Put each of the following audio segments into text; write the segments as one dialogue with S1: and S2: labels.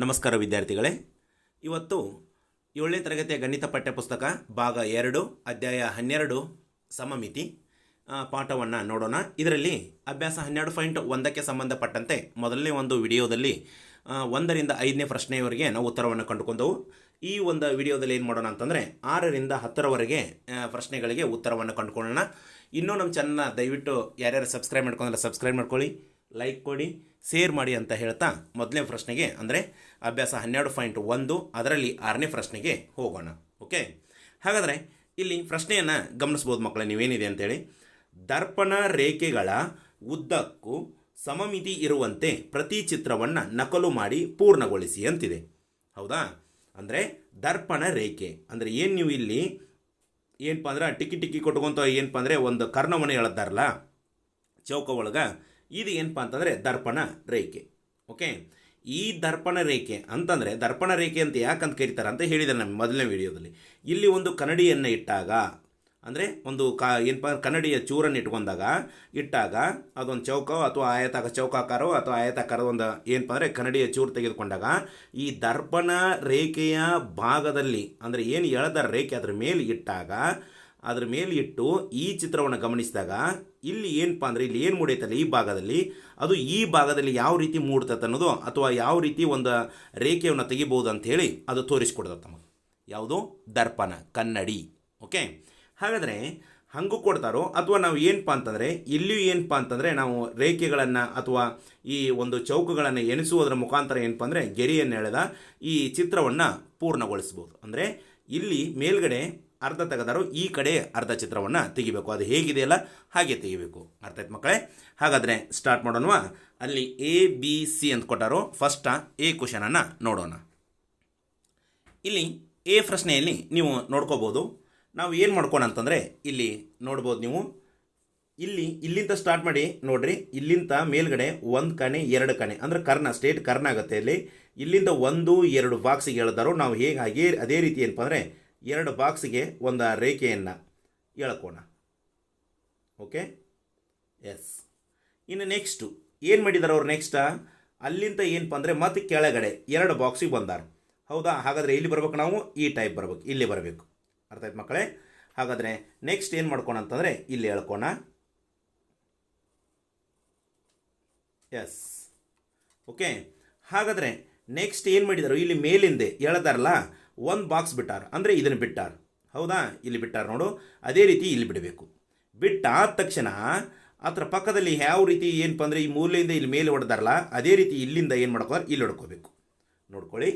S1: ನಮಸ್ಕಾರ ವಿದ್ಯಾರ್ಥಿಗಳೇ. ಇವತ್ತು ಏಳನೇ ತರಗತಿಯ ಗಣಿತ ಪಠ್ಯಪುಸ್ತಕ ಭಾಗ ಎರಡು, ಅಧ್ಯಾಯ ಹನ್ನೆರಡು, ಸಮಮಿತಿ ಪಾಠವನ್ನು ನೋಡೋಣ. ಇದರಲ್ಲಿ ಅಭ್ಯಾಸ ಹನ್ನೆರಡು ಪಾಯಿಂಟ್ ಒಂದಕ್ಕೆ ಸಂಬಂಧಪಟ್ಟಂತೆ ಮೊದಲನೇ ಒಂದು ವಿಡಿಯೋದಲ್ಲಿ ಒಂದರಿಂದ ಐದನೇ ಪ್ರಶ್ನೆಯವರೆಗೆ ನಾವು ಉತ್ತರವನ್ನು ಕಂಡುಕೊಂಡವು. ಈ ಒಂದು ವಿಡಿಯೋದಲ್ಲಿ ಏನು ಮಾಡೋಣ ಅಂತಂದರೆ ಆರರಿಂದ ಹತ್ತರವರೆಗೆ ಪ್ರಶ್ನೆಗಳಿಗೆ ಉತ್ತರವನ್ನು ಕಂಡುಕೊಳ್ಳೋಣ. ಇನ್ನೂ ನಮ್ಮ ಚಾನಲ್ನ ದಯವಿಟ್ಟು ಯಾರ್ಯಾರು ಸಬ್ಸ್ಕ್ರೈಬ್ ಮಾಡ್ಕೊಂಡ್ರೆ ಸಬ್ಸ್ಕ್ರೈಬ್ ಮಾಡ್ಕೊಳ್ಳಿ. ಲೈಕ್ ಕೊಡಿ ಸೇರ್ ಮಾಡಿ ಅಂತ ಹೇಳ್ತಾ ಮೊದಲನೇ ಪ್ರಶ್ನೆಗೆ, ಅಂದರೆ ಅಭ್ಯಾಸ ಹನ್ನೆರಡು ಪಾಯಿಂಟ್ ಒಂದು, ಅದರಲ್ಲಿ ಆರನೇ ಪ್ರಶ್ನೆಗೆ ಹೋಗೋಣ ಓಕೆ ಹಾಗಾದರೆ ಇಲ್ಲಿ ಪ್ರಶ್ನೆಯನ್ನು ಗಮನಿಸ್ಬೋದು ಮಕ್ಕಳ, ನೀವೇನಿದೆ ಅಂತೇಳಿ. ದರ್ಪಣ ರೇಖೆಗಳ ಉದ್ದಕ್ಕೂ ಸಮಮಿತಿ ಇರುವಂತೆ ಪ್ರತಿ ಚಿತ್ರವನ್ನು ನಕಲು ಮಾಡಿ ಪೂರ್ಣಗೊಳಿಸಿ ಅಂತಿದೆ. ಹೌದಾ? ಅಂದರೆ ದರ್ಪಣ ರೇಖೆ, ಅಂದರೆ ಏನು ನೀವು ಇಲ್ಲಿ ಏನಪ್ಪ ಅಂದ್ರೆ ಟಿಕ್ಕಿ ಟಿಕ್ಕಿ ಕೊಟ್ಕೊಂತ ಏನಪ್ಪ ಅಂದರೆ ಒಂದು ಕರ್ಣವನ್ನು ಹೇಳದ್ದಾರಲ್ಲ ಚೌಕ ಒಳಗೆ ಇದು ಏನಪ್ಪ ಅಂತಂದರೆ ದರ್ಪಣ ರೇಖೆ ಓಕೆ ಈ ದರ್ಪಣ ರೇಖೆ ಅಂತಂದರೆ ದರ್ಪಣ ರೇಖೆ ಅಂತ ಯಾಕಂತ ಕರೀತಾರೆ ಅಂತ ಹೇಳಿದ್ದಾರೆ ನಮ್ಮ ಮೊದಲನೇ ವಿಡಿಯೋದಲ್ಲಿ. ಇಲ್ಲಿ ಒಂದು ಕನ್ನಡಿಯನ್ನು ಇಟ್ಟಾಗ, ಅಂದರೆ ಒಂದು ಕಾ, ಏನಪ್ಪ, ಕನ್ನಡಿಯ ಚೂರನ್ನು ಇಟ್ಕೊಂಡಾಗ, ಇಟ್ಟಾಗ ಅದೊಂದು ಚೌಕ ಅಥವಾ ಆಯತ ಚೌಕಾಕಾರೋ ಅಥವಾ ಆಯತಾಕಾರದ ಒಂದು ಏನಪ್ಪ ಅಂದರೆ ಕನ್ನಡಿಯ ಚೂರು ತೆಗೆದುಕೊಂಡಾಗ, ಈ ದರ್ಪಣ ರೇಖೆಯ ಭಾಗದಲ್ಲಿ, ಅಂದರೆ ಏನು ಎಳೆದ ರೇಖೆ ಅದರ ಮೇಲೆ ಇಟ್ಟಾಗ ಅದ್ರ ಮೇಲೆ ಇಟ್ಟು ಈ ಚಿತ್ರವನ್ನು ಗಮನಿಸಿದಾಗ ಇಲ್ಲಿ ಏನಪ್ಪಾ ಅಂದರೆ ಇಲ್ಲಿ ಏನು ಮೂಡೈತಲ್ಲ? ಈ ಭಾಗದಲ್ಲಿ. ಅದು ಈ ಭಾಗದಲ್ಲಿ ಯಾವ ರೀತಿ ಮೂಡ್ತೈತೆ ಅನ್ನೋದು ಅಥವಾ ಯಾವ ರೀತಿ ಒಂದು ರೇಖೆಯನ್ನು ತೆಗಿಬೋದು ಅಂತ ಹೇಳಿ ಅದು ತೋರಿಸ್ಕೊಡ್ತೈತೆ ನಮಗೆ. ಯಾವುದು? ದರ್ಪಣ, ಕನ್ನಡಿ. ಓಕೆ? ಹಾಗಾದರೆ ಹಂಗೂ ಕೊಡ್ತಾರೋ? ಅಥವಾ ನಾವು ಏನಪ್ಪ ಅಂತಂದರೆ, ಇಲ್ಲಿಯೂ ಏನಪ್ಪ ಅಂತಂದರೆ ನಾವು ರೇಖೆಗಳನ್ನು ಅಥವಾ ಈ ಒಂದು ಚೌಕಗಳನ್ನು ಎಣಿಸುವುದರ ಮುಖಾಂತರ ಏನಪ್ಪ ಅಂದರೆ ಗೆರೆಯನ್ನು ಎಳೆದ ಈ ಚಿತ್ರವನ್ನು ಪೂರ್ಣಗೊಳಿಸ್ಬೋದು. ಅಂದರೆ ಇಲ್ಲಿ ಮೇಲ್ಗಡೆ ಅರ್ಧ ತೆಗೆದಾರೋ ಈ ಕಡೆ ಅರ್ಧ ಚಿತ್ರವನ್ನು ತೆಗಿಬೇಕು. ಅದು ಹೇಗಿದೆಯಲ್ಲ ಹಾಗೆ ತೆಗಿಬೇಕು. ಅರ್ಥ ಆಯ್ತು ಮಕ್ಕಳೇ? ಹಾಗಾದರೆ ಸ್ಟಾರ್ಟ್ ಮಾಡೋಣವಾ? ಅಲ್ಲಿ ಎ ಬಿ ಸಿ ಅಂತ ಕೊಟ್ಟಾರೋ? ಫಸ್ಟ ಎ ಕ್ವಶನನ್ನು ನೋಡೋಣ. ಇಲ್ಲಿ ಎ ಪ್ರಶ್ನೆಯಲ್ಲಿ ನೀವು ನೋಡ್ಕೋಬೋದು. ನಾವು ಏನು ಮಾಡ್ಕೋಣ ಅಂತಂದರೆ ಇಲ್ಲಿ ನೋಡ್ಬೋದು ನೀವು. ಇಲ್ಲಿ, ಇಲ್ಲಿಂದ ಸ್ಟಾರ್ಟ್ ಮಾಡಿ, ನೋಡ್ರಿ. ಇಲ್ಲಿಂದ ಮೇಲ್ಗಡೆ ಒಂದು ಕಣೆ, ಎರಡು ಕಣೆ. ಅಂದರೆ ಕರ್ನ ಸ್ಟೇಟ್ ಕರ್ಣ ಆಗುತ್ತೆ ಇಲ್ಲಿ ಇಲ್ಲಿಂದ ಒಂದು, ಎರಡು ಬಾಕ್ಸಿಗೆ ಹೇಳಿದಾರೋ, ನಾವು ಹೇಗೆ ಹಾಗೆ, ಅದೇ ರೀತಿ ಏನಪ್ಪ ಅಂದರೆ ಎರಡು ಬಾಕ್ಸಿಗೆ ಒಂದು ರೇಖೆಯನ್ನು ಎಳ್ಕೋಣ. ಓಕೆ? ಎಸ್. ಇನ್ನು ನೆಕ್ಸ್ಟು, ಏನು ಮಾಡಿದ್ದಾರೆ ಅವ್ರು ನೆಕ್ಸ್ಟ? ಅಲ್ಲಿಂದ ಏನಪ್ಪ ಅಂದರೆ ಮತ್ತೆ ಕೆಳಗಡೆ ಎರಡು ಬಾಕ್ಸಿಗೆ ಬಂದಾರ. ಹೌದಾ? ಹಾಗಾದರೆ ಇಲ್ಲಿ ಬರ್ಬೇಕು ನಾವು, ಈ ಟೈಪ್ ಬರ್ಬೇಕು, ಇಲ್ಲಿ ಬರಬೇಕು. ಅರ್ಥ ಆಯ್ತು ಮಕ್ಕಳೇ? ಹಾಗಾದರೆ ನೆಕ್ಸ್ಟ್ ಏನು ಮಾಡ್ಕೋಣ ಅಂತಂದರೆ ಇಲ್ಲಿ ಹೇಳ್ಕೋಣ ಎಸ್. ಓಕೆ? ಹಾಗಾದರೆ ನೆಕ್ಸ್ಟ್ ಏನು ಮಾಡಿದಾರೋ? ಇಲ್ಲಿ ಮೇಲಿಂದೆ ಎಳೆದಾರಲ್ಲ ಒಂದು ಬಾಕ್ಸ್ ಬಿಟ್ಟಾರ. ಅಂದರೆ ಇದನ್ನು ಬಿಟ್ಟಾರ. ಹೌದಾ? ಇಲ್ಲಿ ಬಿಟ್ಟಾರ ನೋಡು. ಅದೇ ರೀತಿ ಇಲ್ಲಿ ಬಿಡಬೇಕು. ಬಿಟ್ಟಾದ ತಕ್ಷಣ ಅದರ ಪಕ್ಕದಲ್ಲಿ ಯಾವ ರೀತಿ ಏನಪ್ಪ ಅಂದರೆ ಈ ಮೂಲೆಯಿಂದ ಇಲ್ಲಿ ಮೇಲೆ ಹೊಡೆದಾರಲ್ಲ, ಅದೇ ರೀತಿ ಇಲ್ಲಿಂದ ಏನು ಮಾಡ್ಕೋರು ಇಲ್ಲಿ ಹೊಡ್ಕೋಬೇಕು. ನೋಡ್ಕೊಳ್ಳಿ.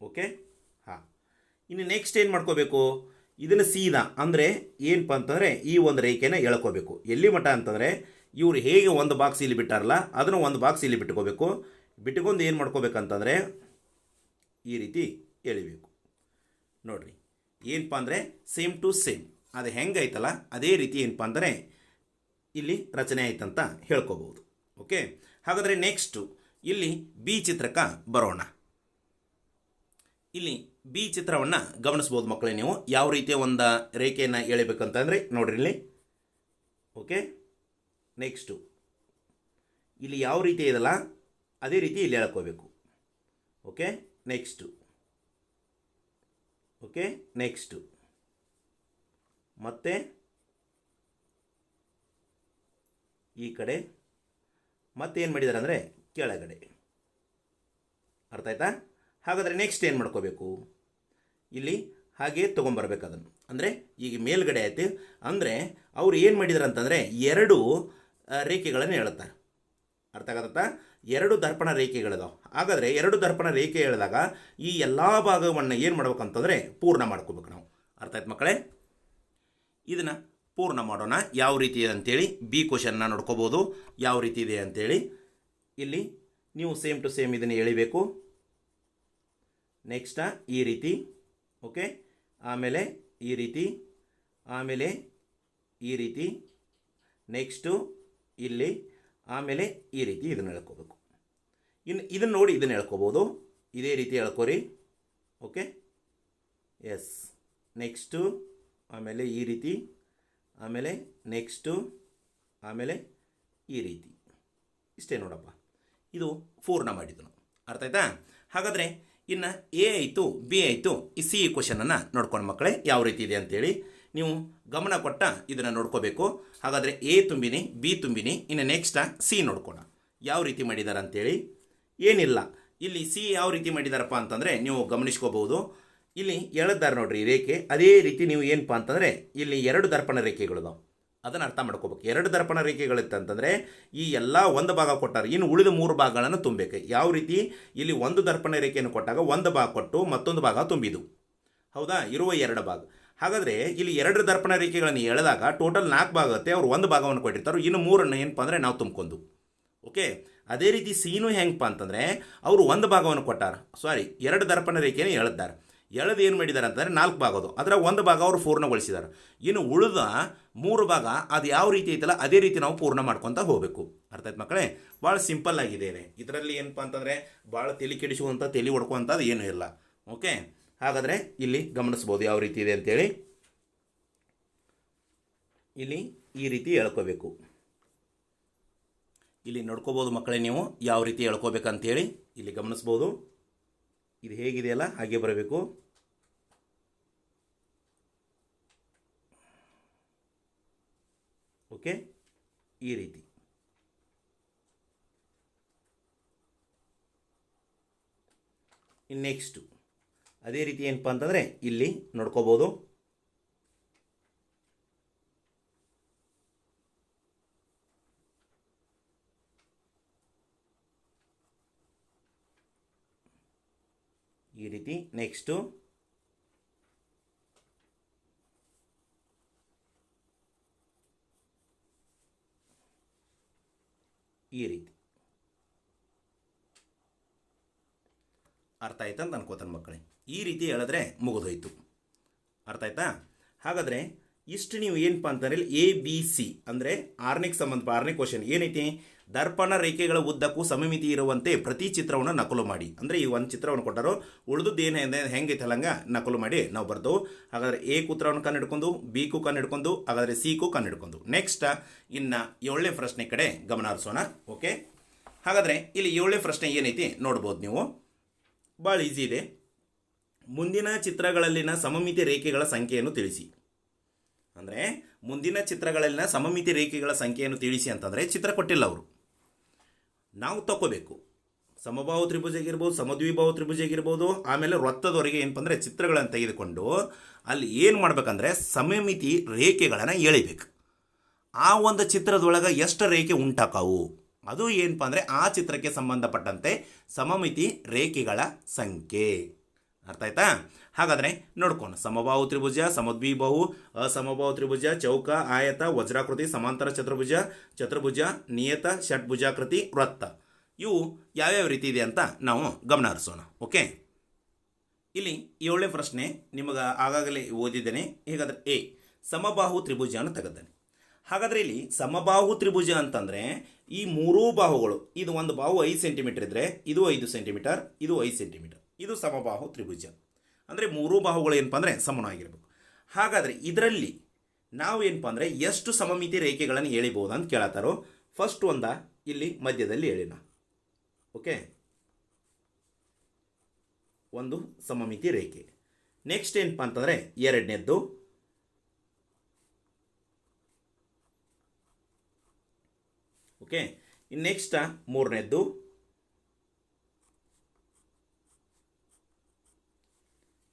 S1: ಓಕೆ? ಹಾಂ. ಇನ್ನು ನೆಕ್ಸ್ಟ್ ಏನು ಮಾಡ್ಕೋಬೇಕು? ಇದನ್ನು ಸೀದಾ ಅಂದರೆ ಏನಪ್ಪ ಅಂತಂದರೆ ಈ ಒಂದು ರೇಖೆನ ಎಳ್ಕೋಬೇಕು. ಎಲ್ಲಿ ಮಠ ಅಂತಂದರೆ ಇವ್ರು ಹೇಗೆ ಒಂದು ಬಾಕ್ಸ್ ಇಲ್ಲಿ ಬಿಟ್ಟಾರಲ್ಲ, ಅದನ್ನು ಒಂದು ಬಾಕ್ಸ್ ಇಲ್ಲಿ ಬಿಟ್ಕೋಬೇಕು. ಬಿಟ್ಕೊಂಡು ಏನು ಮಾಡ್ಕೋಬೇಕಂತಂದರೆ, ಈ ರೀತಿ ಎಳಿಬೇಕು. ನೋಡಿರಿ, ಏನಪ್ಪ ಅಂದರೆ ಸೇಮ್ ಟು ಸೇಮ್ ಅದು ಹೆಂಗೈತಲ್ಲ ಅದೇ ರೀತಿ ಏನಪ್ಪ ಅಂದರೆ ಇಲ್ಲಿ ರಚನೆ ಆಯ್ತಂತ ಹೇಳ್ಕೋಬಹುದು ಓಕೆ ಹಾಗಾದರೆ ನೆಕ್ಸ್ಟು ಇಲ್ಲಿ ಬಿ ಚಿತ್ರಕ್ಕೆ ಬರೋಣ. ಇಲ್ಲಿ ಬಿ ಚಿತ್ರವನ್ನು ಗಮನಿಸ್ಬೋದು ಮಕ್ಕಳೇ ನೀವು. ಯಾವ ರೀತಿಯ ಒಂದು ರೇಖೆಯನ್ನು ಎಳಿಬೇಕಂತಂದರೆ, ನೋಡ್ರಿ ಇಲ್ಲಿ. ಓಕೆ ನೆಕ್ಸ್ಟು ಇಲ್ಲಿ ಯಾವ ರೀತಿ ಇದಲ್ಲ ಅದೇ ರೀತಿ ಇಲ್ಲಿ ಹೇಳ್ಕೋಬೇಕು ಓಕೆ ನೆಕ್ಸ್ಟು ಓಕೆ ನೆಕ್ಸ್ಟು ಮತ್ತೆ ಈ ಕಡೆ ಮತ್ತೇನು ಮಾಡಿದ್ದಾರೆ ಅಂದರೆ ಕೆಳಗಡೆ. ಅರ್ಥ ಆಯ್ತಾ? ಹಾಗಾದರೆ ನೆಕ್ಸ್ಟ್ ಏನು ಮಾಡ್ಕೋಬೇಕು? ಇಲ್ಲಿ ಹಾಗೆ ತೊಗೊಂಬರ್ಬೇಕು ಅದನ್ನು. ಅಂದರೆ ಈಗ ಮೇಲ್ಗಡೆ ಆಯ್ತು. ಅಂದರೆ ಅವ್ರು ಏನು ಮಾಡಿದಾರೆ ಅಂತಂದರೆ ಎರಡು ರೇಖೆಗಳನ್ನು ಹೇಳುತ್ತಾರೆ ಅರ್ಥ ಆಗತ್ತ ಎರಡು ದರ್ಪಣ ರೇಖೆಗಳಿದಾವೆ. ಹಾಗಾದರೆ ಎರಡು ದರ್ಪಣ ರೇಖೆ ಹೇಳಿದಾಗ ಈ ಎಲ್ಲ ಭಾಗವನ್ನು ಏನು ಮಾಡ್ಬೇಕಂತಂದರೆ ಪೂರ್ಣ ಮಾಡ್ಕೋಬೇಕು ನಾವು. ಅರ್ಥ ಆಯ್ತು ಮಕ್ಕಳೇ? ಇದನ್ನು ಪೂರ್ಣ ಮಾಡೋಣ. ಯಾವ ರೀತಿ ಇದೆ ಅಂತೇಳಿ ಬಿ ಕ್ವಶನ್ನ ನೋಡ್ಕೋಬೋದು. ಯಾವ ರೀತಿ ಇದೆ ಅಂತೇಳಿ ಇಲ್ಲಿ ನೀವು ಸೇಮ್ ಟು ಸೇಮ್ ಇದನ್ನು ಎಳಿಬೇಕು. ನೆಕ್ಸ್ಟ ಈ ರೀತಿ ಓಕೆ ಆಮೇಲೆ ಈ ರೀತಿ, ಆಮೇಲೆ ಈ ರೀತಿ. ನೆಕ್ಸ್ಟು ಇಲ್ಲಿ, ಆಮೇಲೆ ಈ ರೀತಿ ಇದನ್ನು ಹೇಳ್ಕೋಬೇಕು ಇನ್ನು ಇದನ್ನು ನೋಡಿ ಇದನ್ನು ಹೇಳ್ಕೋಬೋದು ಇದೇ ರೀತಿ ಹೇಳ್ಕೊರಿ ಓಕೆ? ಎಸ್. ನೆಕ್ಸ್ಟು, ಆಮೇಲೆ ಈ ರೀತಿ. ಆಮೇಲೆ ನೆಕ್ಸ್ಟು, ಆಮೇಲೆ ಈ ರೀತಿ. ಇಷ್ಟೇ ನೋಡಪ್ಪ. ಇದು ಪೂರ್ಣ ಮಾಡಿದ್ದು ಅರ್ಥ ಆಯ್ತಾ? ಹಾಗಾದರೆ ಇನ್ನು ಎ ಆಯಿತು ಬಿ ಆಯಿತು, ಈ ಸಿ ಕ್ವಶನನ್ನು ನೋಡ್ಕೊಂಡು ಮಕ್ಕಳೇ, ಯಾವ ರೀತಿ ಇದೆ ಅಂತೇಳಿ ನೀವು ಗಮನ ಕೊಟ್ಟ ಇದನ್ನು ನೋಡ್ಕೋಬೇಕು. ಹಾಗಾದರೆ ಎ ತುಂಬಿನಿ, ಬಿ ತುಂಬಿನಿ, ಇನ್ನು ನೆಕ್ಸ್ಟ್ ಸಿ ನೋಡ್ಕೋಣ. ಯಾವ ರೀತಿ ಮಾಡಿದ್ದಾರೆ ಅಂತೇಳಿ? ಏನಿಲ್ಲ. ಇಲ್ಲಿ ಸಿ ಯಾವ ರೀತಿ ಮಾಡಿದಾರಪ್ಪ ಅಂತಂದರೆ ನೀವು ಗಮನಿಸ್ಕೋಬಹುದು. ಇಲ್ಲಿ ಎಳೆದಾರೆ ನೋಡ್ರಿ ರೇಖೆ. ಅದೇ ರೀತಿ ನೀವು ಏನಪ್ಪ ಅಂತಂದರೆ ಇಲ್ಲಿ ಎರಡು ದರ್ಪಣ ರೇಖೆಗಳಿದಾವೆ. ಅದನ್ನು ಅರ್ಥ ಮಾಡ್ಕೋಬೇಕು. ಎರಡು ದರ್ಪಣ ರೇಖೆಗಳಿತ್ತಂತಂದರೆ ಈ ಎಲ್ಲ ಒಂದು ಭಾಗ ಕೊಟ್ಟಾರೆ. ಇನ್ನು ಉಳಿದ ಮೂರು ಭಾಗಗಳನ್ನು ತುಂಬಬೇಕು ಯಾವ ರೀತಿ? ಇಲ್ಲಿ ಒಂದು ದರ್ಪಣ ರೇಖೆಯನ್ನು ಕೊಟ್ಟಾಗ ಒಂದು ಭಾಗ ಕೊಟ್ಟು ಮತ್ತೊಂದು ಭಾಗ ತುಂಬಿದು ಹೌದಾ? ಇರುವ ಎರಡು ಭಾಗ. ಹಾಗಾದರೆ ಇಲ್ಲಿ ಎರಡು ದರ್ಪಣ ರೇಖೆಗಳನ್ನು ಎಳೆದಾಗ ಟೋಟಲ್ ನಾಲ್ಕು ಭಾಗ ಆಗುತ್ತೆ, ಅವ್ರು ಒಂದು ಭಾಗವನ್ನು ಕೊಟ್ಟಿರ್ತಾರೆ, ಇನ್ನು ಮೂರನ್ನು ಏನಪ್ಪ ಅಂದರೆ ನಾವು ತುಂಬ್ಕೊಂಡು. ಓಕೆ? ಅದೇ ರೀತಿ ಸೀನು ಹೆಂಗಪ್ಪ ಅಂತಂದರೆ, ಅವರು ಒಂದು ಭಾಗವನ್ನು ಕೊಟ್ಟಾರ ಸಾರಿ ಎರಡು ದರ್ಪಣ ರೇಖೆಯನ್ನು ಎಳೆದಾರೆ ಎಳೆದು ಏನು ಮಾಡಿದ್ದಾರೆ ಅಂತಂದರೆ ನಾಲ್ಕು ಭಾಗದು ಅದರ ಒಂದು ಭಾಗ ಅವರು ಪೂರ್ಣಗೊಳಿಸಿದ್ದಾರೆ ಇನ್ನು ಉಳಿದ ಮೂರು ಭಾಗ ಅದು ಯಾವ ರೀತಿ ಐತಲ್ಲ, ಅದೇ ರೀತಿ ನಾವು ಪೂರ್ಣ ಮಾಡ್ಕೊತ ಹೋಗಬೇಕು. ಅರ್ಥ ಆಯ್ತು ಮಕ್ಕಳೇ? ಭಾಳ ಸಿಂಪಲ್ ಆಗಿದೆ ಇದರಲ್ಲಿ ಏನಪ್ಪ ಅಂತಂದರೆ ಭಾಳ ತಲೆ ಕೆಡಿಸುವಂಥ ತಲೆ ಹೊಡ್ಕೊಂಥದ್ದು ಏನೂ ಇಲ್ಲ. ಓಕೆ? ಹಾಗಾದರೆ ಇಲ್ಲಿ ಗಮನಿಸ್ಬೋದು ಯಾವ ರೀತಿ ಇದೆ ಅಂತೇಳಿ. ಇಲ್ಲಿ ಈ ರೀತಿ ಹೇಳ್ಕೋಬೇಕು. ಇಲ್ಲಿ ನೋಡ್ಕೋಬೋದು ಮಕ್ಕಳೇ ನೀವು ಯಾವ ರೀತಿ ಹೇಳ್ಕೋಬೇಕಂತೇಳಿ. ಇಲ್ಲಿ ಗಮನಿಸ್ಬೋದು ಇದು ಹೇಗಿದೆಯಲ್ಲ ಹಾಗೆ ಬರಬೇಕು. ಓಕೆ? ಈ ರೀತಿ. ಇನ್ ನೆಕ್ಸ್ಟು. ಅದೇ ರೀತಿ ಏನಪ್ಪ ಅಂತಂದರೆ ಇಲ್ಲಿ ನೋಡ್ಕೋಬೋದು. ಈ ರೀತಿ ನೆಕ್ಸ್ಟು. ಈ ರೀತಿ. ಅರ್ಥ ಆಯ್ತಾ ಅಂತ ಅನ್ಕೋತಾನೆ ಮಕ್ಕಳೇ. ಈ ರೀತಿ ಹೇಳಿದ್ರೆ ಮುಗಿದೋಯ್ತು. ಅರ್ಥ ಆಯ್ತಾ? ಹಾಗಾದರೆ ಇಷ್ಟು ನೀವು ಏನಪ್ಪ ಅಂತಾರೆ ಎ ಬಿ ಸಿ ಅಂದರೆ ಆರನೇಗೆ ಸಂಬಂಧ ಆರನೇ ಕ್ವಶನ್ ಏನೈತಿ? ದರ್ಪಣ ರೇಖೆಗಳ ಉದ್ದಕ್ಕೂ ಸಮಮಿತಿ ಇರುವಂತೆ ಪ್ರತಿ ಚಿತ್ರವನ್ನು ನಕಲು ಮಾಡಿ. ಅಂದರೆ ಈ ಒಂದು ಚಿತ್ರವನ್ನು ಕೊಟ್ಟರು, ಉಳಿದದ್ದು ಏನು ಹೆಂಗೈತೆ ಹಂಗೆ ನಕಲು ಮಾಡಿ ನಾವು ಬರ್ದವು ಹಾಗಾದರೆ ಎ ಕೂತ್ರವನ್ನು ಕಣ್ಣು ಹಿಡ್ಕೊಂಡು ಬಿ ಕು ಕಣ್ಣು ಹಿಡ್ಕೊಂಡು ಹಾಗಾದರೆ ಸಿ ಕು ಕಣ್ಣು ಹಿಡ್ಕೊಂಡು ನೆಕ್ಸ್ಟ್ ಇನ್ನು ಏಳನೇ ಪ್ರಶ್ನೆ ಕಡೆ ಗಮನ ಹರಿಸೋಣ. ಓಕೆ ಹಾಗಾದರೆ ಇಲ್ಲಿ ಏಳನೇ ಪ್ರಶ್ನೆ ಏನೈತಿ ನೋಡ್ಬೋದು ನೀವು. ಭಾಳ ಈಸಿ ಇದೆ. ಮುಂದಿನ ಚಿತ್ರಗಳಲ್ಲಿನ ಸಮಮಿತಿ ರೇಖೆಗಳ ಸಂಖ್ಯೆಯನ್ನು ತಿಳಿಸಿ. ಅಂದರೆ ಮುಂದಿನ ಚಿತ್ರಗಳಲ್ಲಿನ ಸಮಮಿತಿ ರೇಖೆಗಳ ಸಂಖ್ಯೆಯನ್ನು ತಿಳಿಸಿ ಅಂತಂದರೆ ಚಿತ್ರ ಕೊಟ್ಟಿಲ್ಲ ಅವರು. ನಾವು ತಗೋಬೇಕು ಸಮಭಾವ ತ್ರಿಭುಜ ಆಗಿರ್ಬೋದು ಸಮದ್ವಿಭಾವ ತ್ರಿಭುಜ ಆಗಿರ್ಬೋದು, ಆಮೇಲೆ ವೃತ್ತದವರೆಗೆ ಏನಪ್ಪ ಅಂದರೆ ಚಿತ್ರಗಳನ್ನು ತೆಗೆದುಕೊಂಡು ಅಲ್ಲಿ ಏನು ಮಾಡ್ಬೇಕಂದ್ರೆ ಸಮಮಿತಿ ರೇಖೆಗಳನ್ನು ಎಳಿಬೇಕು. ಆ ಒಂದು ಚಿತ್ರದೊಳಗೆ ಎಷ್ಟು ರೇಖೆ ಉಂಟಾಕಾವು? ಅದು ಏನಪ್ಪ ಅಂದರೆ ಆ ಚಿತ್ರಕ್ಕೆ ಸಂಬಂಧಪಟ್ಟಂತೆ ಸಮಮಿತಿ ರೇಖೆಗಳ ಸಂಖ್ಯೆ. ಅರ್ಥ ಆಯ್ತಾ? ಹಾಗಾದರೆ ನೋಡ್ಕೊಂಡು ಸಮಬಾಹು ತ್ರಿಭುಜ, ಸಮದ್ವಿಬಾಹು, ಅಸಮಬಾಹು ತ್ರಿಭುಜ, ಚೌಕ, ಆಯತ, ವಜ್ರಾಕೃತಿ, ಸಮಾಂತರ ಚತುರ್ಭುಜ ಚತುರ್ಭುಜ, ನಿಯತ, ಷಟ್ಭುಜಾಕೃತಿ, ವೃತ್ತ. ಇವು ಯಾವ್ಯಾವ ರೀತಿ ಇದೆ ಅಂತ ನಾವು ಗಮನ ಹರಿಸೋಣ. ಓಕೆ? ಇಲ್ಲಿ ಏಳನೇ ಪ್ರಶ್ನೆ ನಿಮಗೆ ಆಗಾಗಲೇ ಓದಿದ್ದೇನೆ. ಹೇಗಾದರೆ ಎ, ಸಮಬಾಹು ತ್ರಿಭುಜವನ್ನು ತೆಗೆದೇನೆ ಹಾಗಾದರೆ ಇಲ್ಲಿ ಸಮಬಾಹು ತ್ರಿಭುಜ ಅಂತಂದರೆ ಈ ಮೂರೂ ಬಾಹುಗಳು, ಇದು ಒಂದು ಬಾಹು ಐದು ಸೆಂಟಿಮೀಟರ್ ಇದ್ದರೆ ಇದು ಐದು ಸೆಂಟಿಮೀಟರ್ ಇದು ಐದು ಸೆಂಟಿಮೀಟರ್ ಇದು ಸಮಬಾಹು ತ್ರಿಭುಜ. ಅಂದರೆ ಮೂರೂ ಬಾಹುಗಳು ಏನಪ್ಪ ಅಂದರೆ ಸಮನಾಗಿರಬೇಕು. ಹಾಗಾದರೆ ಇದರಲ್ಲಿ ನಾವು ಏನಪ್ಪ ಅಂದರೆ ಎಷ್ಟು ಸಮಮಿತಿ ರೇಖೆಗಳನ್ನು ಹೇಳಿಬೋದು ಅಂತ ಕೇಳತ್ತಾರೋ ಫಸ್ಟ್ ಒಂದ ಇಲ್ಲಿ ಮಧ್ಯದಲ್ಲಿ ಹೇಳಿನ ಓಕೆ ಒಂದು ಸಮಮಿತಿ ರೇಖೆ. ನೆಕ್ಸ್ಟ್ ಏನಪ್ಪ ಅಂತಂದರೆ ಎರಡನೇದ್ದು ಓಕೆ ಇನ್ನು ನೆಕ್ಸ್ಟ್ ಮೂರನೇದ್ದು.